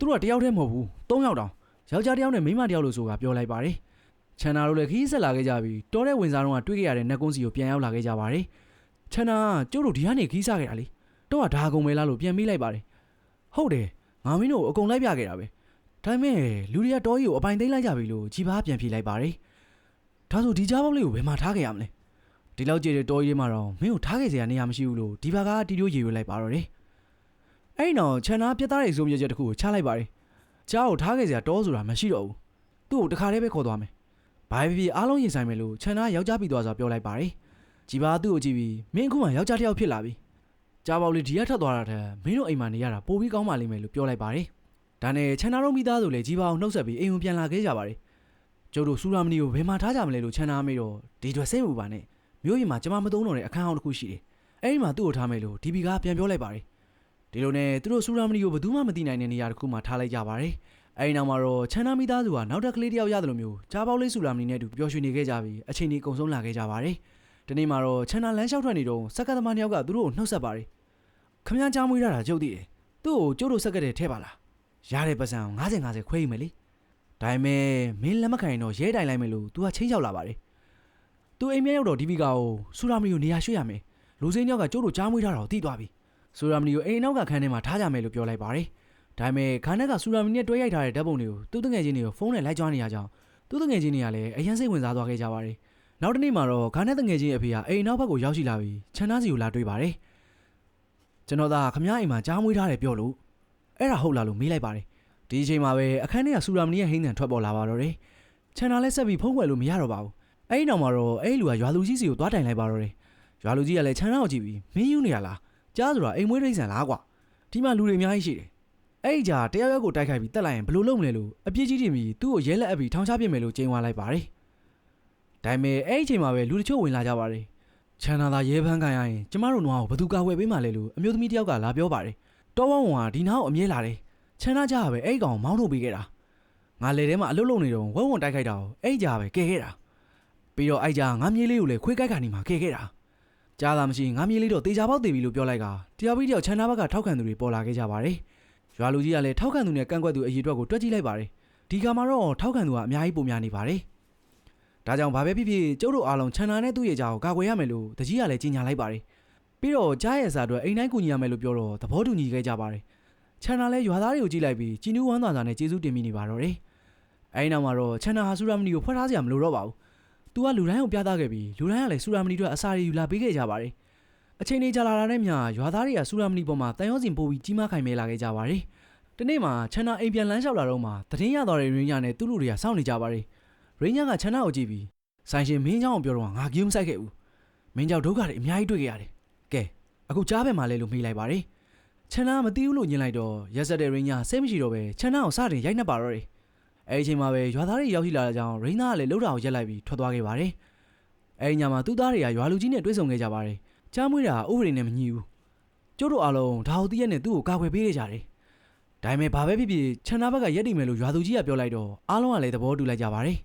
သူတို့ကတယောက်တည်းမဟုတ်ဘူး။သုံးယောက်တောင်ယောက်ျားတစ်ယောက်နဲ့မိန်းမတစ်ယောက်လို့ဆိုတာပြောလိုက်ပါတယ်။ချန်နာတို့လည်းခီးဆက်လာခဲ့ကြပြီးတောတဲ့ဝင်စားတော့ကတွေ့ခဲ့ရတဲ့နက်ကွန်းစီကိုပြန်ရောက်လာခဲ့ကြပါတယ်။ချန်နာကကျုပ်တို့ဒီကနေခီးစားခဲ့တာလေ။တော့ကဒါကုန်မဲလားလို့ပြန်မေးလိုက်ပါတယ်။ဟုတ်တယ်ငါမင်းတို့အကုန်လိုက်ပြခဲ့တာပဲ။ဒါပေမဲ့လူတွေကတောကြီးကိုအပိုင်သိမ်းလိုက်ကြပြီလို့ကြီးပါပြန်ပြေးလိုက်ပါတယ်ဒါဆိုဒီကြားပေါက်လေးကိုဘယ်မှာထားခဲ့ရမလဲဒီလောက်ကြည့်တဲ့တောကြီးထဲမှာတော့မင်းကိုထားခဲ့စရာနေရာမရှိဘူးလို့ဒီဘက်ကတီတိုးရေရွေးလိုက်ပါတော့တယ် အဲ့ဒီတော့ခြံသားပြတ်သားတဲ့စုံပြချက်တစ်ခုကိုချလိုက်ပါတယ်ကြားကိုထားခဲ့စရာတောဆိုတာမရှိတော့ဘူးသူ့ကိုတခါတည်းပဲခေါ်သွားမယ်ဘာဖြစ်ဖြစ်အားလုံးရင်ဆိုင်မယ်လို့ခြံသားယောက်ျားပြီးသွားစွာပြောလိုက်ပါတယ်ကြီးပါသူ့ကိုကြည့်ပြီးမင်းအခုမှယောက်ျားတစ်ယောက်ဖြစ်လာပြီကြားပေါက်လေးဒီကထပ်သွားတာတဲ့မင်းတို့အိမ်မှာနေရတာပိုပြီးကောင်းပါလိမ့်မယ်လို့ပြောလိုက်ပါတယ်ဒါနဲ့ချန်နာတို့မိသားစုလည်းကြီးပါအောင်နှုတ်ဆက်ပြီးအိမ်ဝင်ပြန်လာခဲ့ကြပါတယ်ကျုပ်တို့စူရာမနီကိုဘယ်မှာထားကြမလဲလို့ချန်နာမေးတော့ဒီအတွက်စိတ်မပူပါနဲ့မြို့ရင်မှာကျမမသုံးတော့တဲ့အခန်းအောင်တစ်ခုရှိတယ်အဲ့ဒီမှာသူ့ကိုထားမယ်လို့ဒီပီကပြန်ပြောလိုက်ပါတယ် ဒီလိုနဲ့သူတို့စူရာမနီကိုဘယ်သူမှမသိနိုင်တဲ့နေရာတစ်ခုမှာထားလိုက်ကြပါတယ်အဲ့ဒီနောက်မှာတော့ချန်နာမိသားစုကနောက်ထပ်ကလေးတစ်ယောက်ရတယ်လို့မျိုးကြားပေါက်လေးစူရာမနီနဲ့အတူပျော်ရွှင်နေခဲ့ကြပြီးအချိန်ကြီးကုံဆုံးလာခဲ့ကြပါတယ်ဒီနေ့မှာတော့ချန်နာလမ်းလျှောက်ထွက်နေတော့စက်ကသမားတစ်ယောက်ကသူတို့ကိုနှုတ်ဆက်ပါတယ်ခမည်းကြားမွေးရတာကြုတ်တည်တယ်သူ့ကိုကျုပ်တို့စက်ကတဲ့ထဲပါလားရတဲ့ပတ်စံ90 50ခွဲယူမယ်လေဒါပေမဲ့မင်းလက်မခံရင်တော့ရဲတိုင်လိုက်မယ်လို့ तू ကချင်းရောက်လာပါတယ် तू အိမ်မဲရောက်တော့ဒီဗီကာကိုဆူရာမနီကိုနေရာရွှေ့ရမယ်လူစိမ်းယောက်ကကျိုးတို့ကြားမွေးထားတာကိုသိသွားပြီ ဆူရာမနီကိုအိမ်နောက်ကခန်းထဲမှာထားကြမယ်လို့ပြောလိုက်ပါတယ်ဒါပေမဲ့ခန်းထဲကဆူရာမနီနဲ့တွဲရိုက်ထားတဲ့ဓာတ်ပုံတွေကိုသူ့တငယ်ချင်းတွေကိုဖုန်းနဲ့လိုက်ကြွားနေရကြောင်းသူ့တငယ်ချင်းတွေကလည်းအရင်စိတ်ဝင်စားသွားခဲ့ကြပါတယ်နောက်တစ်နေ့မှာတော့ခန်းထဲတငယ်ချင်းအဖေကအိမ်နောက်ဘက်ကိုရောက်ရှိလာပြီးချန်နာစီကိုလာတွေ့ပါတယ်ကျွန်တော်သာခမည်းအိမ်မှာကြားမွေးထားတယ်ပြောလို့အဲ့ဒါဟုတ်လားလို့မေးလိုက်ပါတယ်ဒီအချိန်မှာပဲအခန်းထဲကဆူရာမနီရဲ့ဟိန်းသံထွက်ပေါ်လာပါတော့တယ်။ချန်နာလည်းဆက်ပြီးဖုံးကွယ်လို့မရတော့ပါဘူး။အဲဒီနောက်မှာတော့အဲဒီလူကရွာလူကြီးစီကိုသွားတိုင်လိုက်ပါတော့တယ်။ရွာလူကြီးကလည်းချန်နာကိုကြည့်ပြီးမင်းယူနေရလား။ ကြားဆိုတာအိမ်မွေးရိတ်ဆန်လားကွာ။ဒီမှာလူတွေအများကြီးရှိတယ်။အဲဒီကြာတယောက်ယောက်ကိုတိုက်ခိုက်ပြီးတက်လိုက်ရင်ဘယ်လိုလုပ်မလဲလို့အပြစ်ကြီးတင်ပြီးသူ့ကိုရဲလက်အပ်ပြီးထောင်ချပစ်မယ်လို့ကြိမ်ဝါလိုက်ပါတယ်။ဒါပေမဲ့အဲဒီအချိန်မှာပဲလူတချို့ဝင်လာကြပါတယ်။ချန်နာသာရဲဖန်းခံရရင်ကျမတို့နွားကိုဘယ်သူကာဝယ်ပေးမှလဲလို့အမျိုးသမီးတယောက်ကလာပြောပါတယ်။တောဝဝံကဒီနားကိုအမြဲလာတယ်။ချမ်းသာကြပဲအဲ့ကောင်မောင်းထုတ်ပေးခဲ့တာငါလေထဲမှာအလုတ်လုံနေတော့ဝုံဝုံတိုက်ခိုက်တာကိုအဲ့ကြပဲကဲခဲ့တာပြီးတော့အဲ့ကြငါမြေးလေးကိုလည်းခွေးကိုက်ခါနေမှာကဲခဲ့တာ ကြားသာမရှိငါမြေးလေးတော့တေချာပေါက်တည်ပြီလို့ပြောလိုက်ကတယောက်ပြီးတယောက်ချမ်းသာဘက်ကထောက်ခံသူတွေပေါ်လာခဲ့ကြပါတယ်ရွာလူကြီးကလည်းထောက်ခံသူနဲ့ကန့်ကွက်သူအရေးအတွက်ကိုတွက်ကြည့်လိုက်ပါတယ်ဒီကမှာတော့ထောက်ခံသူကအများကြီးပုံများနေပါတယ်ဒါကြောင့်ဘာပဲဖြစ်ဖြစ်ကျုပ်တို့အားလုံးချမ်းသာနဲ့သူ့ရဲ့ကြောင်ကိုကာကွယ်ရမယ်လို့တကြီးကလည်းကြီးညာလိုက်ပါတယ်ပြီးတော့ကြားရဲ့စာအတွက်အိမ်တိုင်းကူညီရမယ်လို့ပြောတော့သဘောတူညီခဲ့ကြပါတယ်ချန်နာလဲရွာသားတွေကိုကြည့်လိုက်ပြီးជីနူးဝမ်းသာသာနဲ့ကျေးဇူးတင်မိနေပါတော့တယ်။အဲဒီနောက်မှာတော့ချန်နာဟာဆူရာမနီကိုဖွက်ထားစရာမလိုတော့ပါဘူး။ "तू ကလူတိုင်းကိုပြသခဲ့ပြီးလူတိုင်းကလည်းဆူရာမနီတို့အစာတွေယူလာပေးခဲ့ကြပါတယ်။အချိန်လေးကြာလာတာနဲ့မျှရွာသားတွေကဆူရာမနီပေါ်မှာတန်ရောစင်ပို့ပြီးကြီးမားခိုင်မဲလာခဲ့ကြပါတယ်။ဒီနေ့မှာချန်နာအိမ်ပြန်လမ်းလျှောက်လာတော့မှတည်င်းရသွားတဲ့ရင်းညာနဲ့သူ့လူတွေကစောင့်နေကြပါတယ်။ရင်းညာကချန်နာကိုကြည့်ပြီးဆိုင်ရှင်မင်းเจ้าကိုပြောတော့ငါကြည့်မဆိုင်ခဲ့ဘူး။မင်းเจ้าဒုက္ခတွေအများကြီးတွေ့ခဲ့ရတယ်။ကဲအခုကြားပဲမှာလဲလို့မေးလိုက်ပါတယ်။ ချန်နာမသိဘူးလို့ညင်လိုက်တော့ရက်ဆက်တဲ့ရင်းညာစိတ်မရှိတော့ပဲချန်နာကိုစတင်ရိုက်နှက်ပါတော့တယ်။ အဲဒီအချိန်မှာပဲရွာသားတွေရောက်ရှိလာတဲ့ကြောင့်ရင်းသားကလည်းလှုပ်တာကိုရက်လိုက်ပြီးထွက်သွားခဲ့ပါတယ်။အဲဒီညမှာသူ့သားတွေကရွာလူကြီးနဲ့တွေ့ဆုံခဲ့ကြပါတယ်။ကြားမွေးတာဥပဒေနဲ့မညီဘူး။ကျို့တို့အားလုံးဒါဟုတ်တည့်ရက်နဲ့သူ့ကိုကာကွယ်ပေးခဲ့ကြတယ်။ဒါပေမဲ့ဘာပဲဖြစ်ဖြစ်ချန်နာဘက်ကရက်တည်မယ်လို့ရွာသူကြီးကပြောလိုက်တော့အားလုံးကလည်းသဘောတူလိုက်ကြပါတယ်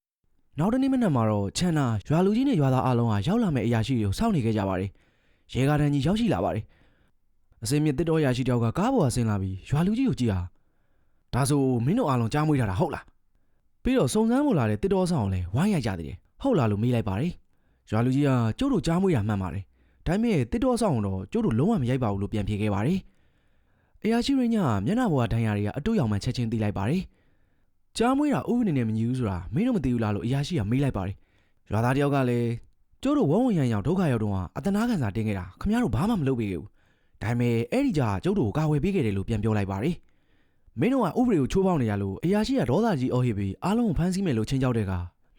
။နောက်တနေ့မနက်မှာတော့ချန်နာရွာလူကြီးနဲ့ရွာသားအားလုံးကရောက်လာမယ့်အရာရှိတွေကိုစောင့်နေခဲ့ကြပါတယ်။ရေကားတန်းကြီးရောက်ရှိလာပါတယ်။အစင်းမြင့်တစ်တော်ရာရှိတယောက်ကကားပေါ်ကဆင်းလာပြီးရွာလူကြီးကိုကြည့်ဟာ ဒါဆိုမင်းတို့အားလုံးကြားမွေးထားတာဟုတ်လားပြီးတော့စုံစမ်းဖို့လာတဲ့တစ်တော်ဆောင်ကိုလည်းဝိုင်းရိုက်ကြသေးတယ်ဟုတ်လားလို့မေးလိုက်ပါတယ်ရွာလူကြီးကကျို့တို့ကြားမွေးတာမှန်ပါတယ်ဒါပေမဲ့တစ်တော်ဆောင်ကတော့ကျို့တို့လုံးဝမရိုက်ပါဘူးလို့ပြန်ဖြေခဲ့ပါတယ်အရာရှိရင်းညမျက်နှာပေါ်ကဒဏ်ရာတွေကအတူရောင်မှချက်ချင်းသိလိုက်ပါတယ်ကြားမွေးတာဥပဒေနဲ့မညီဘူးဆိုတာမင်းတို့မသိဘူးလားလို့အရာရှိကမေးလိုက်ပါတယ်ရွာသားတယောက်ကလည်းကျို့တို့ဝုံဝုံရံရောင်ဒုက္ခရောက်တော့အတနာခံစာတင်ခဲ့တာခမရတို့ဘာမှမလုပ်ပေးခဲ့ဘူးဒါပေမဲ့အဲ့ဒီကြာကျုပ်တို့ကိုကာဝယ်ပေးခဲ့တယ်လို့ပြန်ပြောလိုက်ပါတယ်။ မင်းတို့ကဥပဒေကိုချိုးဖောက်နေရလို့အရာရှိကဒေါသကြီးအော်ဟစ်ပြီးအားလုံးကိုဖမ်းဆီးမယ်လို့ချင်းကြောက်တဲ့က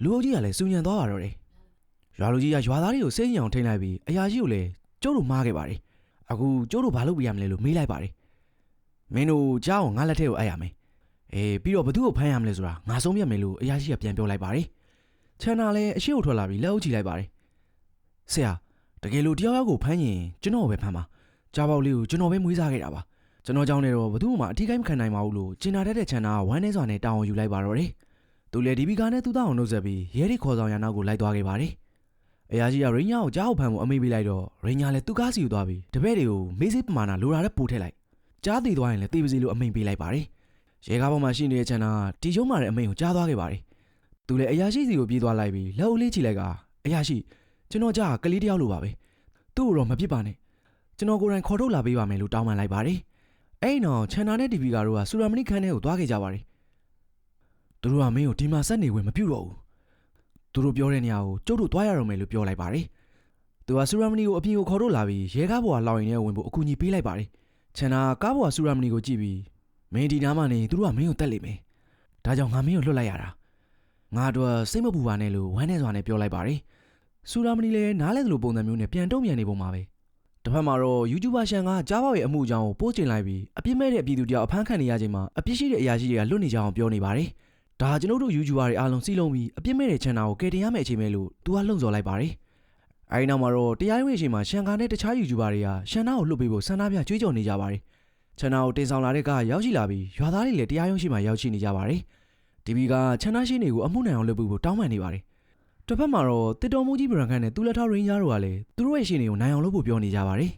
လူအုပ်ကြီးကလည်းစူညံသွားပါတော့တယ်။ရွာလူကြီးကရွာသားတွေကိုစိတ်ညစ်အောင်ထိန်းလိုက်ပြီးအရာရှိကိုလည်းကျုပ်တို့မှားခဲ့ပါတယ်။အခုကျုပ်တို့ဘာလုပ်ပြရမလဲလို့မေးလိုက်ပါတယ်။မင်းတို့ကြားအောင်ငါလက်ထက်ကိုအပ်ရမယ်။အေးပြီးတော့ဘသူ့ကိုဖမ်းရမလဲဆိုတာငါဆုံးဖြတ်မယ်လို့အရာရှိကပြန်ပြောလိုက်ပါတယ်။ချန်နာလည်းအရှိ့ကိုထွက်လာပြီးလက်အုပ်ချီလိုက်ပါတယ်။ဆရာတကယ်လို့တယောက်ယောက်ကိုဖမ်းရင်ကျွန်တော်ကိုပဲဖမ်းပါကြားပေါက်လေးကိုကျွန်တော်ပဲမွေးစားခဲ့တာပါ ကျွန်တော်ကြောင့်လည်းတော့ဘယ်သူမှအထီးကိုင်းမခံနိုင်ပါဘူးလို့ကျင်နာတတ်တဲ့ချန်နာကဝမ်းနေစွာနဲ့တောင်းဝန်ယူလိုက်ပါတော့တယ်သူလည်းဒီဘီကာနဲ့သူ့သားအောင်နှုတ်ဆက်ပြီးရဲရီခေါ်ဆောင်ရနောက်ကိုလိုက်သွားခဲ့ပါတယ်အရာကြီးကရင်းညာကိုကြားဟုတ်ဖမ်းမှုအမေးပေးလိုက်တော့ရင်းညာလည်းသူ့ကားစီကိုသွားပြီးတပည့်တွေကိုမေးစိပမာဏလိုရာတဲ့ပို့ထည့်လိုက်ကြားတည်သွားရင်လည်းတေးပါစီလို့အမိန်ပေးလိုက်ပါတယ်ရဲကားပေါ်မှာရှိနေတဲ့ချန်နာကတီချုံမာတဲ့အမိန်ကိုကြားသွားခဲ့ပါတယ်သူလည်းအရာရှိစီကိုပြေးသွားလိုက်ပြီးလက်ဦးလေးချီလိုက်ကအရာရှိကျွန်တော်ကြားကလေးတယောက်လိုပါပဲသူ့ကိုတော့မပြစ်ပါနဲ့ကျွန်တော်ကိုယ်တိုင်ခေါ်ထုတ်လာပေးပါမယ်လို့တောင်းပန်လိုက်ပါတယ်။ အဲ့ဒီနောက်ချန်နာနဲ့ဒီဗီကာတို့ကဆူရာမနီခန်းထဲကိုသွားခဲ့ကြပါတယ်သူတို့ကမင်းကိုဒီမှာဆက်နေဝင်မပြုတ်တော့ဘူးသူတို့ပြောတဲ့နေရာကိုကျုပ်တို့သွားရတော့မယ်လို့ပြောလိုက်ပါတယ်သူကဆူရမနီကိုအပြင်ကိုခေါ်တော့လာပြီးရဲကားပေါ်ကလောင်ရင်ထဲဝင်ဖို့အကူအညီပေးလိုက်ပါတယ်ချန်နာကားပေါ်ကဆူရမနီကိုကြည့်ပြီးမင်းဒီနားမှာနေသူတို့ကမင်းကိုတက်လိမ့်မယ်ဒါကြောင့်ငါမင်းကိုလွတ်လိုက်ရတာငါတို့စိတ်မပူပါနဲ့လို့ဝမ်းနေစွာနဲ့ပြောလိုက်ပါတယ်ဆူရမနီလည်းနားလဲသလိုပုံစံမျိုးနဲ့ပြန်တုံ့ပြန်နေပုံပါပဲ တစ်ဖက်မှာတော့ YouTuber ရှန်ကကြားပေါက်ရဲ့အမှုအကြောင်းကိုပို့ချင်လိုက်ပြီးအပြစ်မဲ့တဲ့ပြည်သူတယောက်အဖမ်းခံနေရချိန်မှာအပြစ်ရှိတဲ့အရာရှိတွေကလွတ်နေကြအောင်ပြောနေပါတယ်ဒါကျွန်တော်တို့ YouTuber တွေအားလုံးစီးလုံးပြီးအပြစ်မဲ့တဲ့ channel ကိုကယ်တင်ရမယ့်အချိန်ပဲလို့သူကလှုံ့ဆော်လိုက်ပါတယ်အဲဒီနောက်မှာတော့တရားရုံးရှင်မှာရှန်ကာနဲ့တခြား YouTuber တွေကရှန်နာကိုလွတ်ပေးဖို့ဆန္ဒပြကြွေးကြော်နေကြပါတယ် channel ကိုတင်ဆောင်လာတဲ့ကရောက်ရှိလာပြီးရွာသားတွေလည်းတရားရုံးရှိမှရောက်ရှိနေကြပါတယ်ဒီဘီက channel ရှိနေကိုအမှုနိုင်အောင်လုပ်ဖို့တောင်းပန်နေပါတယ် တစ်ဖက်မှာတော့တစ်တော်မူကြီးဗရန်ခန့်နဲ့သူလက်ထောက်ရင်းကြားတို့ကလည်းသူတို့ရဲ့ရှင်တွေကိုနိုင်အောင်လုပ်ဖို့ပြောနေကြပါတယ်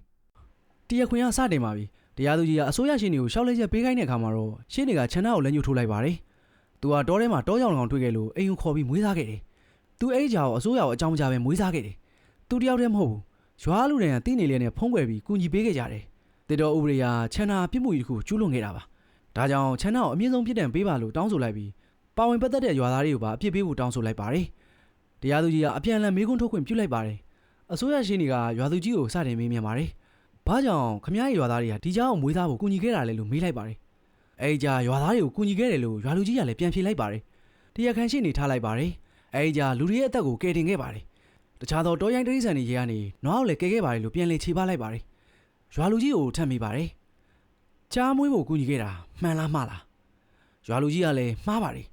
တရားခွင်ကစတင်ပါပြီတရားသူကြီးကအစိုးရရှင်တွေကိုရှောက်လက်ချက်ပေးခိုင်းတဲ့အခါမှာတော့ရှင်တွေက channel ကိုလက်ညှိုးထိုးလိုက်ပါတယ်သူကတောထဲမှာတောကြောင်ကောင်တွေ့ခဲ့လို့အိမ်ကိုခေါ်ပြီးမွေးစားခဲ့တယ်သူအဲ့ဒီကြောင်အစိုးရကိုအကြောင်းမကြားပဲမွေးစားခဲ့တယ်သူတယောက်တည်းမဟုတ်ဘူးရွာလူတွေကတင်းနေလဲနဲ့ဖုံးကွယ်ပြီးကူညီပေးခဲ့ကြတယ်တေတော်ဥပဒေကချန်နာပြစ်မှုကြီးတစ်ခုကျူးလွန်ခဲ့တာပါဒါကြောင့်ချန်နာကိုအမြင့်ဆုံးပြစ်ဒဏ်ပေးပါလို့တောင်းဆိုလိုက်ပြီးပါဝင်ပတ်သက်တဲ့ရွာသားတွေကိုပါအပြစ်ပေးဖို့တောင်းဆိုလိုက်ပါတယ် တရားသူကြီးကအပြန်အလှန်မေးခွန်းထုတ်ခွင့်ပြုလိုက်ပါတယ်အစိုးရရှင်တွေကရွာသူကြီးကိုစတင်မေးမြန်းပါတယ်ဘာကြောင့်ခမရရဲ့ရွာသားတွေကဒီကြောင်ကိုမွေးသားဖို့ကူညီခဲ့တာလဲလို့မေးလိုက်ပါတယ်အဲဒီကြရွာသားတွေကိုကူညီခဲ့တယ်လို့ရွာလူကြီးကလည်းပြန်ဖြေလိုက်ပါတယ်တရားခံရှိနေထားလိုက်ပါတယ်အဲဒီကြလူတွေရဲ့အသက်ကိုကယ်တင်ခဲ့ပါတယ်တခြားသောတောရိုင်းတရိษံတွေရေကနေနွားကိုလည်းကယ်ခဲ့ပါတယ်လို့ပြန်လည်ခြေပလိုက်ပါတယ်ရွာလူကြီးကိုထပ်မိပါတယ်ကြားမွေးဖို့ကူညီခဲ့တာမှန်လားမှားလားရွာလူကြီးကလည်းမှားပါတယ်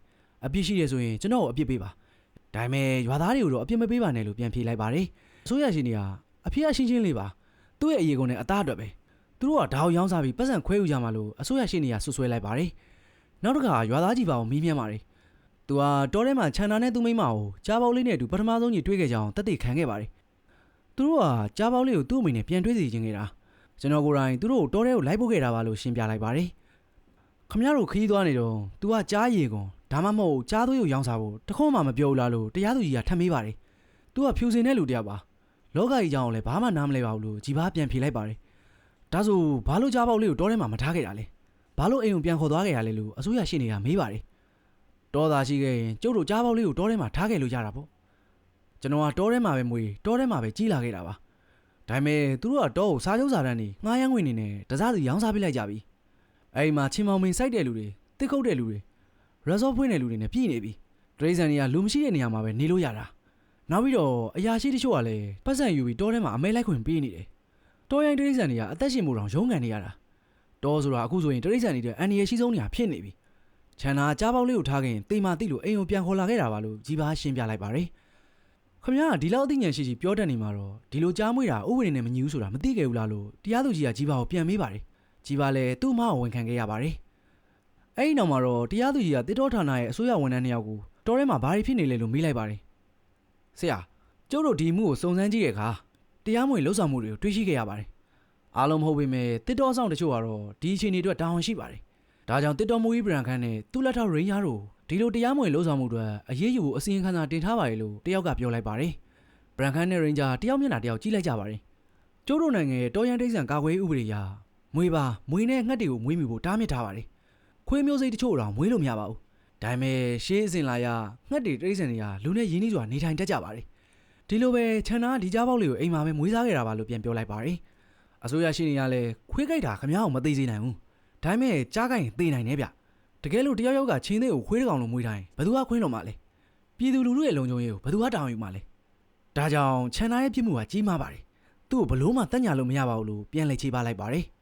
အပြစ်ရှိရဆိုရင်ကျွန်တော်ကိုအပြစ်ပေးပါ ဒါပေမဲ့ရွာသားတွေကိုတော့အပြစ်မပေးပါနဲ့လို့ပြန်ဖြေလိုက်ပါတယ်အစိုးရရှင်တွေကအဖေကရှင်းရှင်းလေးပါသူ့ရဲ့အရေးကုန်နဲ့အသားအတွက်ပဲသူတို့ကဓာတ်ရောင်းစားပြီးပတ်စံခွဲယူကြမှာလို့အစိုးရရှင်တွေကဆွဆွဲလိုက်ပါတယ်နောက်တစ်ခါရွာသားကြီးပါအောင်မီးမြန်းပါတယ်သူကတောထဲမှာခြံနာနဲ့သူ့မိန်းမကိုကြားပေါက်လေးနဲ့အတူပထမဆုံးကြီးတွေ့ခဲ့ကြအောင်တက်တည်ခံခဲ့ပါတယ်သူတို့ကကြားပေါက်လေးကိုသူ့အမိနဲ့ပြန်တွေ့စီခြင်းခဲ့တာကျွန်တော်ကိုယ်တိုင်သူတို့ကိုတောထဲကိုလိုက်ပို့ခဲ့တာပါလို့ရှင်းပြလိုက်ပါတယ် ခမရတို့ခရီးသွားနေတော့ तू ကကြားရည်ကုန်ဒါမှမဟုတ်ကြားသွေးကိုရောင်းစားဖို့တခုမှမပြောဘူးလားလို့တရားသူကြီးကထပ်မေးပါတယ်။ तू ကဖြူစင်တဲ့လူတယောက်ပါ။လောကကြီးအကြောင်းကိုလည်းဘာမှနားမလဲပါဘူးလို့ကြည်ပါပြန်ဖြေလိုက်ပါတယ်။ဒါဆိုဘာလို့ကြားပေါက်လေးကိုတောထဲမှာမထားခဲ့တာလဲ။ဘာလို့အိမ်ကိုပြန်ခေါ်သွားခဲ့ရလဲလို့အစိုးရရှိနေတာမေးပါတယ်။တောသားရှိခဲ့ရင်ကျုပ်တို့ကြားပေါက်လေးကိုတောထဲမှာထားခဲ့လို့ရတာပေါ့။ကျွန်တော်ကတောထဲမှာပဲမွေတောထဲမှာပဲကြီးလာခဲ့တာပါ။ဒါပေမဲ့သူတို့ကတောကိုစားကြုံစားတန်းနေငှားရမ်းဝင်နေနဲ့တစားစီရောင်းစားပြလိုက်ကြပြီ။ အဲ့ဒီမှာချင်းမောင်မင်စိုက်တဲ့လူတွေတစ်ခုတ်တဲ့လူတွေရက်စော့ဖွင့်တဲ့လူတွေနဲ့ပြည်နေပြီဒရိဇန်တွေကလူမရှိတဲ့နေရာမှာပဲနေလို့ရတာနောက်ပြီးတော့အရာရှိတချို့ကလည်းပတ်စံယူပြီးတောထဲမှာအမဲလိုက်ခွင်ပေးနေတယ်တော်ရိုင်းဒရိဇန်တွေကအသက်ရှင်မှုတောင်ရုန်းကန်နေရတာတောဆိုတာအခုဆိုရင်ဒရိဇန်တွေတဲ့အန်ဒီရဲ့ရှိဆုံးနေရာဖြစ်နေပြီခြံနာကြားပေါက်လေးကိုထားခင်တေမာတိလို့အိမ်ကိုပြန်ခေါ်လာခဲ့တာပါလို့ကြီးပါရှင်းပြလိုက်ပါတယ်ခမရကဒီလောက်အသိဉာဏ်ရှိရှိပြောတတ်နေမှာတော့ဒီလိုကြားမွေးတာဥပဒေနဲ့မညီဘူးဆိုတာမသိခဲ့ဘူးလားလို့တရားသူကြီးကကြီးပါကိုပြန်မေးပါတယ် ကြီးပါလည်းသူ့မကိုဝန်ခံခဲ့ရပါတယ်အဲ့ဒီနောက်မှာတော့တရားသူကြီးကတစ်တော်ဌာနရဲ့အစိုးရဝန်ထမ်းနှစ်ယောက်ကိုတော်ထဲမှာဘာတွေဖြစ်နေလဲလို့မေးလိုက်ပါတယ်။ဆရာကျုပ်တို့ဒီမှုကိုစုံစမ်းကြည့်တဲ့အခါတရားမဝင်လှုပ်ဆောင်မှုတွေကိုတွေ့ရှိခဲ့ရပါတယ်။အားလုံးမဟုတ်ပေမဲ့တစ်တော်ဆောင်တချို့ကတော့ဒီအခြေအနေအတွက်တာဝန်ရှိပါတယ်။ဒါကြောင့်တစ်တော်မူကြီးဗရန်ခန်းနဲ့သူ့လက်ထောက်ရင်းရားတို့ဒီလိုတရားမဝင်လှုပ်ဆောင်မှုတွေအရေးယူဖို့အစီရင်ခံစာတင်ထားပါတယ်လို့တယောက်ကပြောလိုက်ပါတယ်။ဗရန်ခန်းနဲ့ရင်းဂျာတယောက်မျက်နှာတယောက်ကြည့်လိုက်ကြပါတယ်။ကျိုးတို့နိုင်ငံရဲ့တော်ရန်တိတ်ဆန်ကာကွယ်ရေးဥပဒေအရ မွေပါမွေနဲ့ငှက်တွေကိုမွေးမိဖို့တားမြစ်ထားပါတယ်။ခွေးမျိုးစိတ်တချို့တော့မွေးလို့မရပါဘူး။ဒါပေမဲ့ရှေးအစဉ်လာရငှက်တွေတိရစ္ဆာန်တွေကလူနဲ့ရင်းနှီးစွာနေထိုင်တတ်ကြပါတယ်။ဒီလိုပဲခြံနာဒီကြားပေါက်လေးကိုအိမ်မှာပဲမွေးစားခဲ့တာပါလို့ပြန်ပြောလိုက်ပါတယ်။အစိုးရရှိနေရလဲခွေးကြိုက်တာခမ ्या ကိုမသိစေနိုင်ဘူး။ဒါပေမဲ့ကြားကြိုက်ရင်သိနိုင်နေဗျ။တကယ်လို့တယောက်ယောက်ကချင်းသေးကိုခွေးတကောင်လိုမွေးတိုင်းဘယ်သူကခွင်းလို့မလဲ။ပြည်သူလူထုရဲ့လုံခြုံရေးကိုဘယ်သူကတောင်းယူမှာလဲ။ဒါကြောင့်ခြံနာရဲ့ပြစ်မှုကကြီးမားပါတယ်။သူ့ကိုဘလို့မှတတ်ညာလို့မရပါဘူးလို့ပြန်လေချေပါလိုက်ပါတယ်။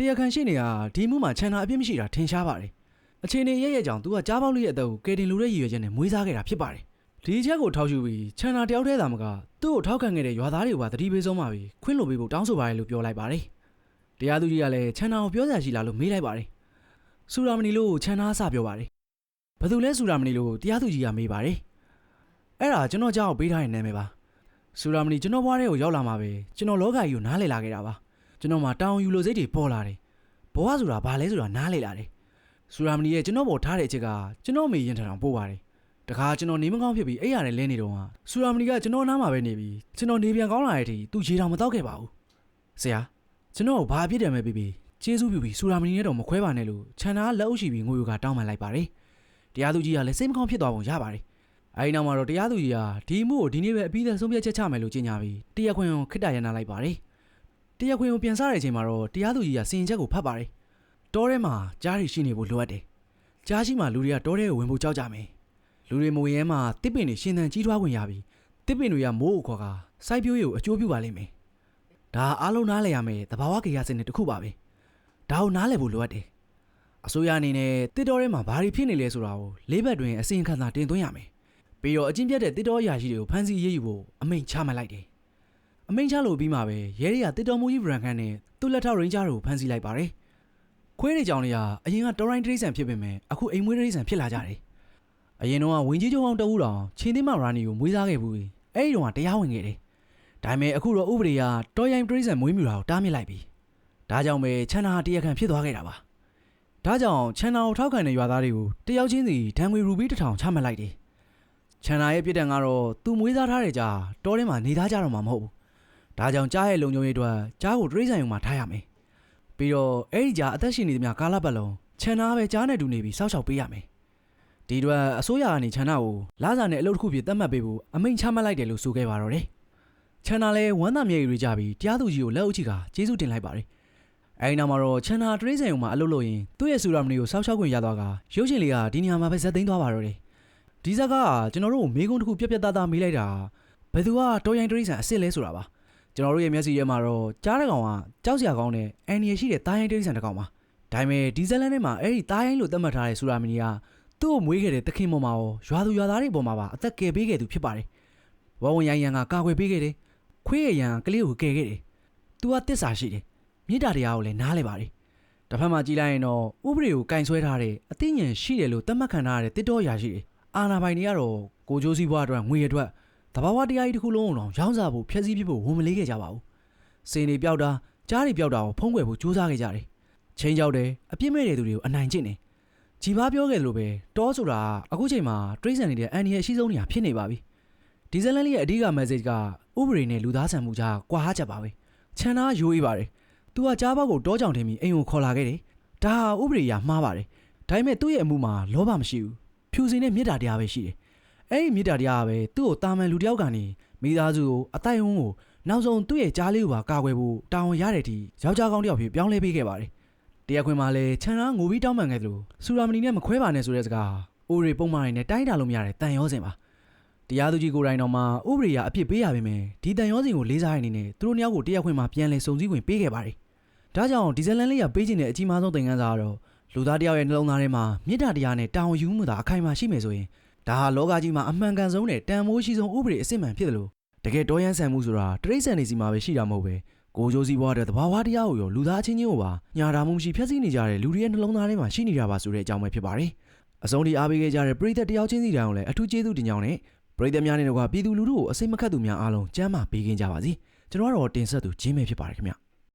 တရားခံရှိနေတာဒီမှုမှာခြံနာအပြစ်မရှိတာထင်ရှားပါတယ်။အခြေအနေရဲ့ရဲ့ကြောင့်သူကကြားပေါက်လေးရဲ့အသက်ကိုကယ်တင်လူတဲ့ရည်ရွယ်ချက်နဲ့မွေးစားခဲ့တာဖြစ်ပါတယ်။ဒီချက်ကိုထောက်ရှုပြီးခြံနာတယောက်တည်းသာမကသူ့ကိုထောက်ခံခဲ့တဲ့ရွာသားတွေကိုပါတတိပေးဆုံးပါပြီးခွင့်လို့ပေးဖို့တောင်းဆိုပါတယ်လို့ပြောလိုက်ပါတယ်။တရားသူကြီးကလည်းခြံနာကိုပြောစရာရှိလားလို့မေးလိုက်ပါတယ်။စူရာမဏီလို့ခြံနာစပြောပါတယ်။ဘယ်သူလဲစူရာမဏီလို့တရားသူကြီးကမေးပါတယ်။အဲ့ဒါကျွန်တော်ကြောက်ပေးထားတဲ့နာမည်ပါ။စူရာမဏီကျွန်တော်ဘွားတဲ့ကိုရောက်လာမှာပဲကျွန်တော်လောကကြီးကိုနားလည်လာခဲ့တာပါ။ ကျွန်တော်မှာတောင်းယူလို့စိတ်တွေပေါ်လာတယ်။ဘဝဆိုတာဘာလဲဆိုတာနားလည်လာတယ်။စူရာမဏီရဲ့ကျွန်တော်ပေါ်ထားတဲ့အချက်ကကျွန်တော်မေရင်ထံအောင်ပို့ပါတယ်။တခါကျွန်တော်နေမကောင်းဖြစ်ပြီးအဲ့ရနဲ့လဲနေတော့ဟာစူရာမဏီကကျွန်တော်နားမှာပဲနေပြီးကျွန်တော်နေပြန်ကောင်းလာတဲ့အထိသူရေတောင်မတော့ခဲ့ပါဘူး။ဆရာကျွန်တော်ကိုဘာအပြစ်တယ်မဲ့ပြီးပြီးကျေးဇူးပြုပြီးစူရာမဏီနဲ့တော့မခွဲပါနဲ့လို့ခြံသားလက်အုပ်ရှိပြီးငိုယူကတောင်းပန်လိုက်ပါတယ်။တရားသူကြီးကလည်းစိတ်မကောင်းဖြစ်သွားပုံရပါတယ်အဲဒီနောက်မှာတော့တရားသူကြီးကဒီအမှုကိုဒီနေ့ပဲအပြီးသက်ဆုံးဖြတ်ချက်ချမယ်လို့ကြေညာပြီးတရားခွင်ကိုခစ်တရရနာလိုက်ပါတယ် တရားခွင်ကိုပြန်စားတဲ့အချိန်မှာတော့တရားသူကြီးကစီရင်ချက်ကိုဖတ်ပါတယ်တောထဲမှာကြားရီရှိနေဖို့လိုအပ်တယ်ကြားရှိမှလူတွေကတောထဲကိုဝင်ဖို့ကြောက်ကြမယ်လူတွေမဝင်ရဲမှတစ်ပင်တွေရှင်သန်ကြီးထွားဝင်ရပြီးတစ်ပင်တွေကမိုးကိုခေါ်ကစိုက်ပျိုးရေးကိုအကျိုးပြုပါလိမ့်မယ်ဒါအားလုံးနားလည်ရမယ်သဘာဝကေယစနစ်တစ်ခုပါပဲဒါကိုနားလည်ဖို့လိုအပ်တယ်အစိုးရအနေနဲ့တစ်တော်ထဲမှာဘာတွေဖြစ်နေလဲဆိုတာကိုလေးဘက်တွင်အစီရင်ခံစာတင်သွင်းရမယ်။ပြီးတော့အကျင့်ပြတ်တဲ့တစ်တော်အရာရှိတွေကိုဖမ်းဆီးရေးယူဖို့အမိန့်ချမှတ်လိုက်တယ်။ အမိန့်ချလို့ပြီးမှပဲရဲတွေကတစ်တော်မူကြီးဗရန်ခန်နဲ့သူ့လက်ထောက်ရင်ဂျာတို့ကိုဖမ်းဆီးလိုက်ပါတယ်။ခွေးတွေကြောင်တွေကအရင်ကတော်ရိုင်းတရိတ်ဆန်ဖြစ်ပေမဲ့အခုအိမ်မွေးတရိတ်ဆန်ဖြစ်လာကြတယ်။အရင်တော့ဝင်းကြီးကျုံအောင်တအူးတောင်ချင်းသိမရာနီကိုမွေးစားခဲ့ဘူး။အဲ့ဒီတော့ကတရားဝင်ခဲ့တယ်။ဒါပေမဲ့အခုတော့ဥပဒေကတော်ရိုင်းတရိတ်ဆန်မွေးမြူတာကိုတားမြစ်လိုက်ပြီ။ဒါကြောင့်ပဲချန်နာဟာတရားခံဖြစ်သွားခဲ့တာပါ။ဒါကြောင့်ချန်နာကိုထောက်ခံတဲ့ရွာသားတွေကိုတယောက်ချင်းစီဒဏ်ငွေရူပီတစ်ထောင်ချမှတ်လိုက်တယ်။ချန်နာရဲ့ပြစ်ဒဏ်ကတော့သူမွေးစားထားတဲ့ကြားတောထဲမှာနေသားကြတော့မှာမဟုတ်ဘူး။ ဒါကြောင့်ကြားရဲ့လုံခြုံရေးအတွက်ကြားကိုတရိတ်ဆိုင်ုံမှာထားရမယ်။ပြီးတော့အဲ့ဒီကြားအသက်ရှင်နေသမျှကာလပတ်လုံးချန်နာပဲကြားနဲ့တူနေပြီးစောက်ရှောက်ပေးရမယ်။ဒီအတွက်အစိုးရကနေချန်နာကိုလာစာနဲ့အလုပ်တစ်ခုဖြစ်သတ်မှတ်ပေးဖို့အမိန့်ချမှတ်လိုက်တယ်လို့ဆိုခဲ့ပါတော့တယ်။ချန်နာလည်းဝမ်းသာမြေရီတွေကြပြီးတရားသူကြီးကိုလက်အုပ်ချီကကျေးဇူးတင်လိုက်ပါတယ်။အဲဒီနောက်မှာတော့ချန်နာတရိတ်ဆိုင်ုံမှာအလုပ်လုပ်ရင်သူ့ရဲ့ဆူရာမနီကိုစောက်ရှောက်ခွင့်ရသွားကရုပ်ရှင်လေးကဒီနေရာမှာပဲဇက်သိမ်းသွားပါတော့တယ်ဒီဇက်ကကျွန်တော်တို့ကိုမေးခွန်းတစ်ခုပြက်ပြက်သားသားမေးလိုက်တာဘယ်သူကတော်ရိုင်းတရိတ်ဆိုင်အစ်စ်လဲဆိုတာပါ ကျွန်တော်တို့ရဲ့မျက်စိထဲမှာတော့ကြားတဲ့ကောင်ကကြောက်စရာကောင်းတဲ့အန်နီရရှိတဲ့တားရိုင်းတရိတ်ဆိုင်တစ်ကောင်ပါဒါပေမဲ့ဒီဇက်လန်ထဲမှာအဲ့ဒီတားရိုင်းလို့သတ်မှတ်ထားတဲ့ဆူရာမနီကသူ့ကိုမွေးခဲ့တဲ့တခင်ပေါ်မှာရောရွာသူရွာသားတွေပေါ်မှာပါအသက်ကယ်ပေးခဲ့သူဖြစ်ပါတယ်ဝဝရိုင်းရန်ကကာကွယ်ပေးခဲ့တယ်ခွေးရရန်ကလေးကိုကယ်ခဲ့တယ်သူကတစ္ဆာရှိတယ်မြေတားတရားကိုလည်းနားလဲပါတယ်။တစ်ဖက်မှာကြည်လိုက်ရင်တော့ဥပဒေကိုကင်ဆွဲထားတဲ့အသိဉာဏ်ရှိတယ်လို့သတ်မှတ်ခံထားရတဲ့တစ်တော်ရာရှိတယ်။အာနာပိုင်တွေကတော့ကိုကျိုးစည်းဘွားအတွက်ငွေအတွက် တဘာဝတရားကြီးတစ်ခုလုံးအောင်ရောင်းစားဖို့ဖျက်ဆီးဖြစ်ဖို့ဝန်မလေးခဲ့ကြပါဘူး။စင်တွေပျောက်တာကြားတွေပျောက်တာကိုဖုံးကွယ်ဖို့ကြိုးစားခဲ့ကြတယ်။ချင်းကြောက်တယ်အပြစ်မဲ့တဲ့သူတွေကိုအနိုင်ကျင့်တယ်။ဂျီဘာပြောခဲ့သလိုပဲတောဆိုတာအခုချိန်မှာတရိတ်ဆန်နေတဲ့အန်ဒီရဲ့အရှိဆုံးနေရာဖြစ်နေပါပြီ။ဒီဇလန်လေးရဲ့အဓိက message ကဥပဒေနဲ့လူသားဆန်မှုကြားကွာဟချက်ပါပဲ။ချန်နာရိုးအေးပါတယ်။ तू ကကြားပေါက်ကိုတောကြောင်ထင်းပြီးအိမ်ကိုခေါ်လာခဲ့တယ်။ဒါဟာဥပဒေအရမှားပါတယ်။ဒါပေမဲ့သူ့ရဲ့အမှုမှာလောဘမရှိဘူး။ဖြူစင်တဲ့မေတ္တာတရားပဲရှိတယ်။ အဲ့ဒီမေတ္တာတရားကပဲသူ့ကိုတာမန်လူတစ်ယောက်ကနေမိသားစုကိုအတိုက်အဝန်းကိုနောက်ဆုံးသူ့ရဲ့ကြားလေးကိုပါကာကွယ်ဖို့တာဝန်ရတဲ့အထိယောက်ျားကောင်းတစ်ယောက်ဖြစ်ပြောင်းလဲပေးခဲ့ပါတယ်။တရားခွင်မှာလည်းခြံသားငိုပြီးတောင်းပန်ခဲ့သလိုစူရာမနီနဲ့မခွဲပါနဲ့ဆိုတဲ့စကားအိုရီပုံမှန်နဲ့တိုင်းတာလို့မရတဲ့တန်ရောစင်ပါ။တရားသူကြီးကိုယ်တိုင်တော်မှာဥပဒေအပြစ်ပေးရပါမယ်။ဒီတန်ရောစင်ကိုလေးစားရနေနဲ့သူတို့နှစ်ယောက်ကိုတရားခွင်မှာပြန်လည်စုံစည်းခွင့်ပေးခဲ့ပါတယ်။ဒါကြောင့်ဒီဇလန်လေးကပေးခြင်းတဲ့အကြီးမားဆုံးသင်ခန်းစာကတော့လူသားတစ်ယောက်ရဲ့နှလုံးသားထဲမှာမေတ္တာတရားနဲ့တာဝန်ယူမှုသာအခိုင်အမာရှိမယ်ဆိုရင် ဒါဟာလောကကြီးမှာအမှန်ကန်ဆုံးနဲ့တန်ဖိုးရှိဆုံးဥပဒေအစစ်မှန်ဖြစ်တယ်လို့တကယ်တော်ရန်ဆန်မှုဆိုတာတရိတ်ဆန်နေစီမှာပဲရှိတာမဟုတ်ပဲကိုကြိုးစည်းဘွားတဲ့သဘာဝတရားကိုရောလူသားချင်းချင်းကိုပါညာတာမှုမရှိဖျက်ဆီးနေကြတဲ့လူတွေရဲ့နှလုံးသားထဲမှာရှိနေတာပါဆိုတဲ့အကြောင်းပဲဖြစ်ပါတယ်။အဆုံးထိအားပေးခဲ့ကြတဲ့ပရိသတ်တယောက်ချင်းစီတိုင်းကိုလည်းအထူးကျေးဇူးတင်ကြောင်းနဲ့ပရိသတ်များနဲ့တော့ကပြည်သူလူထုကိုအစိတ်မခတ်သူများအားလုံးကျမ်းမာပေးခင်ကြပါစေ။ကျွန်တော်ကတော့တင်ဆက်သူဂျင်းမဲဖြစ်ပါတယ်ခင်ဗျ။